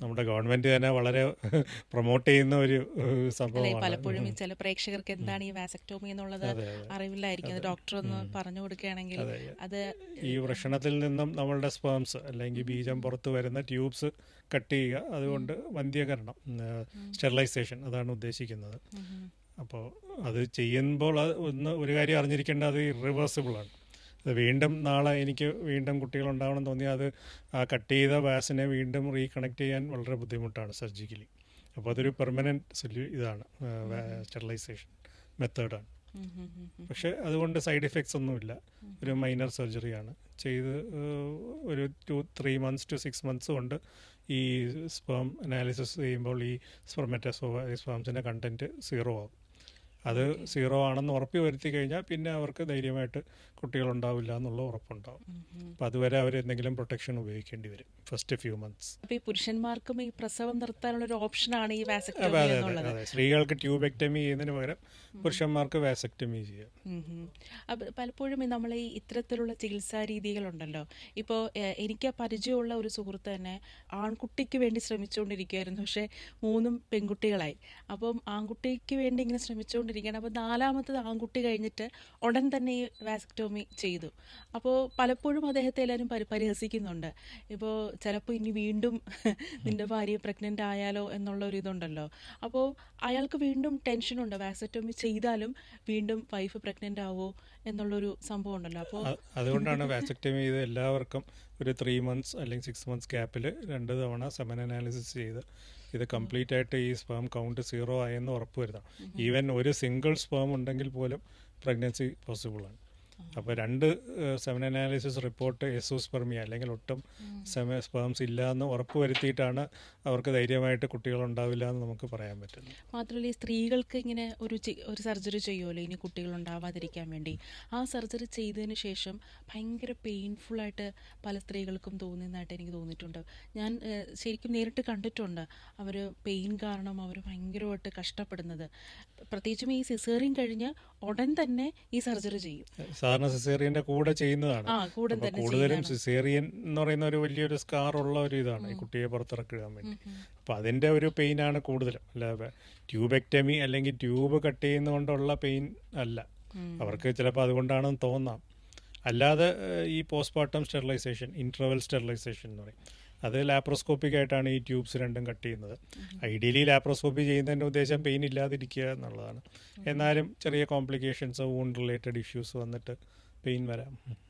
നമ്മുടെ ഗവൺമെന്റ് തന്നെ വളരെ പ്രൊമോട്ട് ചെയ്യുന്ന ഒരു സംഭവമാണ്. പലപ്പോഴും ഈ ചില പ്രേക്ഷകർക്ക് എന്താണ് ഈ വാസക്ടോമി എന്നുള്ളത്. അറിവില്ലായിരിക്കും. ഡോക്ടർ ഒന്ന് പറഞ്ഞു കൊടുക്കുകയാണെങ്കിൽ അത് ഈ വൃഷണത്തിൽ നിന്നും നമ്മളുടെ സ്പേംസ് അല്ലെങ്കിൽ ബീജം പുറത്തു വരുന്ന ട്യൂബ്സ് കട്ട് ചെയ്യുക. അതുകൊണ്ട് വന്ധ്യകരണം സ്റ്റെറിലൈസേഷൻ അതാണ് ഉദ്ദേശിക്കുന്നത്. അപ്പോൾ അത് ചെയ്യുമ്പോൾ അത് ഒന്ന് ഒരു കാര്യം അറിഞ്ഞിരിക്കേണ്ടത് അത് ഇറിവേഴ്സിബിളാണ് അത് വീണ്ടും നാളെ എനിക്ക് വീണ്ടും കുട്ടികൾ ഉണ്ടാവണം തോന്നിയാൽ അത് ആ കട്ട് ചെയ്ത വാസിനെ വീണ്ടും റീകണക്ട് ചെയ്യാൻ വളരെ ബുദ്ധിമുട്ടാണ് സർജിക്കലി. അപ്പോൾ അതൊരു പെർമനന്റ് സൊല്യൂ ഇതാണ് സ്റ്റെറിലൈസേഷൻ മെത്തേഡാണ്. പക്ഷെ അതുകൊണ്ട് സൈഡ് എഫക്ട്സ് ഒന്നുമില്ല. ഒരു മൈനർ സർജറിയാണ്. ചെയ്ത് ഒരു two three months two six months കൊണ്ട് ഈ സ്പേം അനാലിസിസ് ചെയ്യുമ്പോൾ ഈ സ്പെർമെറ്റസോ സ്പേംസിന്റെ കണ്ടന്റ് സീറോ ആകും അത് സീറോ ആണെന്ന് ഉറപ്പ് വരുത്തി കഴിഞ്ഞാൽ പിന്നെ അവർക്ക് ധൈര്യമായിട്ട് കുട്ടികളുണ്ടാവില്ല എന്നുള്ള ഉറപ്പുണ്ടാവും. അപ്പം അതുവരെ അവർ എന്തെങ്കിലും പ്രൊട്ടക്ഷൻ ഉപയോഗിക്കേണ്ടി വരും ഫസ്റ്റ് ഫ്യൂ മന്ത്സ് ഈ പുരുഷന്മാർക്കും ഈ പ്രസവം നിർത്താനുള്ള ഒരു ഓപ്ഷനാണ് ഈ വാസക്ടോമി എന്നുള്ളത്. സ്ത്രീകൾക്ക് ട്യൂബെക്ടമി ചെയ്യുന്നതിന് പകരം പുരുഷന്മാർക്ക് വാസക്ടമി ചെയ്യാം. പലപ്പോഴും നമ്മൾ ഈ ഇത്തരത്തിലുള്ള ചികിത്സാ രീതികളുണ്ടല്ലോ. ഇപ്പോൾ എനിക്ക് പരിചയമുള്ള ഒരു സുഹൃത്ത് തന്നെ ആൺകുട്ടിക്ക് വേണ്ടി ശ്രമിച്ചുകൊണ്ടിരിക്കുകയായിരുന്നു പക്ഷേ മൂന്നും പെൺകുട്ടികളായി. അപ്പം ആൺകുട്ടിക്ക് വേണ്ടി ഇങ്ങനെ ശ്രമിച്ചുകൊണ്ടിരിക്കുകയാണ്. അപ്പോൾ നാലാമത്തത് ആൺകുട്ടി കഴിഞ്ഞിട്ട് ഉടൻ തന്നെ ഈ വാസക്ടോമി ചെയ്തു. അപ്പോൾ പലപ്പോഴും അദ്ദേഹത്തെ എല്ലാവരും പരി പരിഹസിക്കുന്നുണ്ട്. ഇപ്പോൾ ചിലപ്പോൾ ഇനി വീണ്ടും നിന്റെ ഭാര്യ പ്രഗ്നന്റ് ആയാലോ എന്നുള്ള ഒരു ഇതുണ്ടല്ലോ അപ്പോൾ അയാൾക്ക് വീണ്ടും ടെൻഷനുണ്ട്. വാസറ്റോമി ചെയ്താലും വീണ്ടും വൈഫ് പ്രഗ്നന്റ് ആവോ എന്നുള്ളൊരു സംഭവം ഉണ്ടല്ലോ അപ്പോൾ അതുകൊണ്ടാണ് വാസക്ടമി ചെയ്ത് എല്ലാവർക്കും ഒരു ത്രീ മന്ത്സ് അല്ലെങ്കിൽ സിക്സ് മന്ത്സ് ഗ്യാപ്പിൽ രണ്ട് തവണ സെമൻ അനാലിസിസ് ചെയ്ത് ഇത് കംപ്ലീറ്റ് ആയിട്ട് ഈ സ്പേം കൗണ്ട് സീറോ ആയെന്ന് ഉറപ്പ് വരുത്താം ഈവൻ ഒരു സിംഗിൾ സ്പേം ഉണ്ടെങ്കിൽ പോലും പ്രഗ്നൻസി പോസിബിൾ ആണ്. അപ്പോൾ രണ്ട് സെമൻ അനാലിസിസ് റിപ്പോർട്ട് എസോസ്പെർമിയ അല്ലെങ്കിൽ ഒട്ടും സെമ സ്പേംസ് ഇല്ല എന്ന് ഉറപ്പ് വരുത്തിയിട്ടാണ് അവർക്ക് ധൈര്യമായിട്ട് കുട്ടികൾ ഉണ്ടാവില്ല എന്ന് നമുക്ക് പറയാൻ പറ്റുന്നത് മാത്രമല്ല ഈ സ്ത്രീകൾക്ക് ഇങ്ങനെ ഒരു ഒരു സർജറി ചെയ്യുമല്ലോ ഇനി കുട്ടികൾ ഉണ്ടാവാതിരിക്കാൻ വേണ്ടി. ആ സർജറി ചെയ്തതിന് ശേഷം ഭയങ്കര പെയിൻഫുൾ ആയിട്ട് പല സ്ത്രീകൾക്കും തോന്നുന്നതായിട്ട് എനിക്ക് തോന്നിയിട്ടുണ്ട്. ഞാൻ ശരിക്കും നേരിട്ട് കണ്ടിട്ടുണ്ട് അവർ പെയിൻ കാരണം അവർ ഭയങ്കരമായിട്ട് കഷ്ടപ്പെടുന്നത്. പ്രത്യേകിച്ചും ഈ സിസേറിയൻ കഴിഞ്ഞ് ഉടൻ തന്നെ ഈ സർജറി ചെയ്യും. സാധാരണ സിസേറിയന്റെ കൂടെ ചെയ്യുന്നതാണ്. കൂടുതലും സിസേറിയൻ എന്ന് പറയുന്ന ഒരു വലിയൊരു സ്കാർ ഉള്ള ഒരു ഇതാണ് ഈ കുട്ടിയെ പുറത്തിറക്കാൻ വേണ്ടി. അപ്പൊ അതിന്റെ ഒരു പെയിൻ ആണ് കൂടുതലും. അല്ല ട്യൂബെക്ടമി അല്ലെങ്കിൽ ട്യൂബ് കട്ട് ചെയ്യുന്നതുകൊണ്ടുള്ള പെയിൻ അല്ല. അവർക്ക് ചിലപ്പോൾ അതുകൊണ്ടാണെന്ന് തോന്നാം. അല്ലാതെ ഈ പോസ്റ്റ്മോർട്ടം സ്റ്റെറിലൈസേഷൻ ഇന്റർവൽ സ്റ്റെറിലൈസേഷൻ എന്ന് പറയും. അത് ലാപ്രോസ്കോപ്പിക് ആയിട്ടാണ് ഈ ട്യൂബ്സ് രണ്ടും കട്ട് ചെയ്യുന്നത്. ഐഡിയലി ലാപ്രോസ്കോപ്പി ചെയ്യുന്നതിന്റെ ഉദ്ദേശം പെയിൻ ഇല്ലാതിരിക്കുക എന്നുള്ളതാണ്. എന്നാലും ചെറിയ കോംപ്ലിക്കേഷൻസ് വൂണ്ട് റിലേറ്റഡ് ഇഷ്യൂസ് വന്നിട്ട് പെയിൻ വരാം.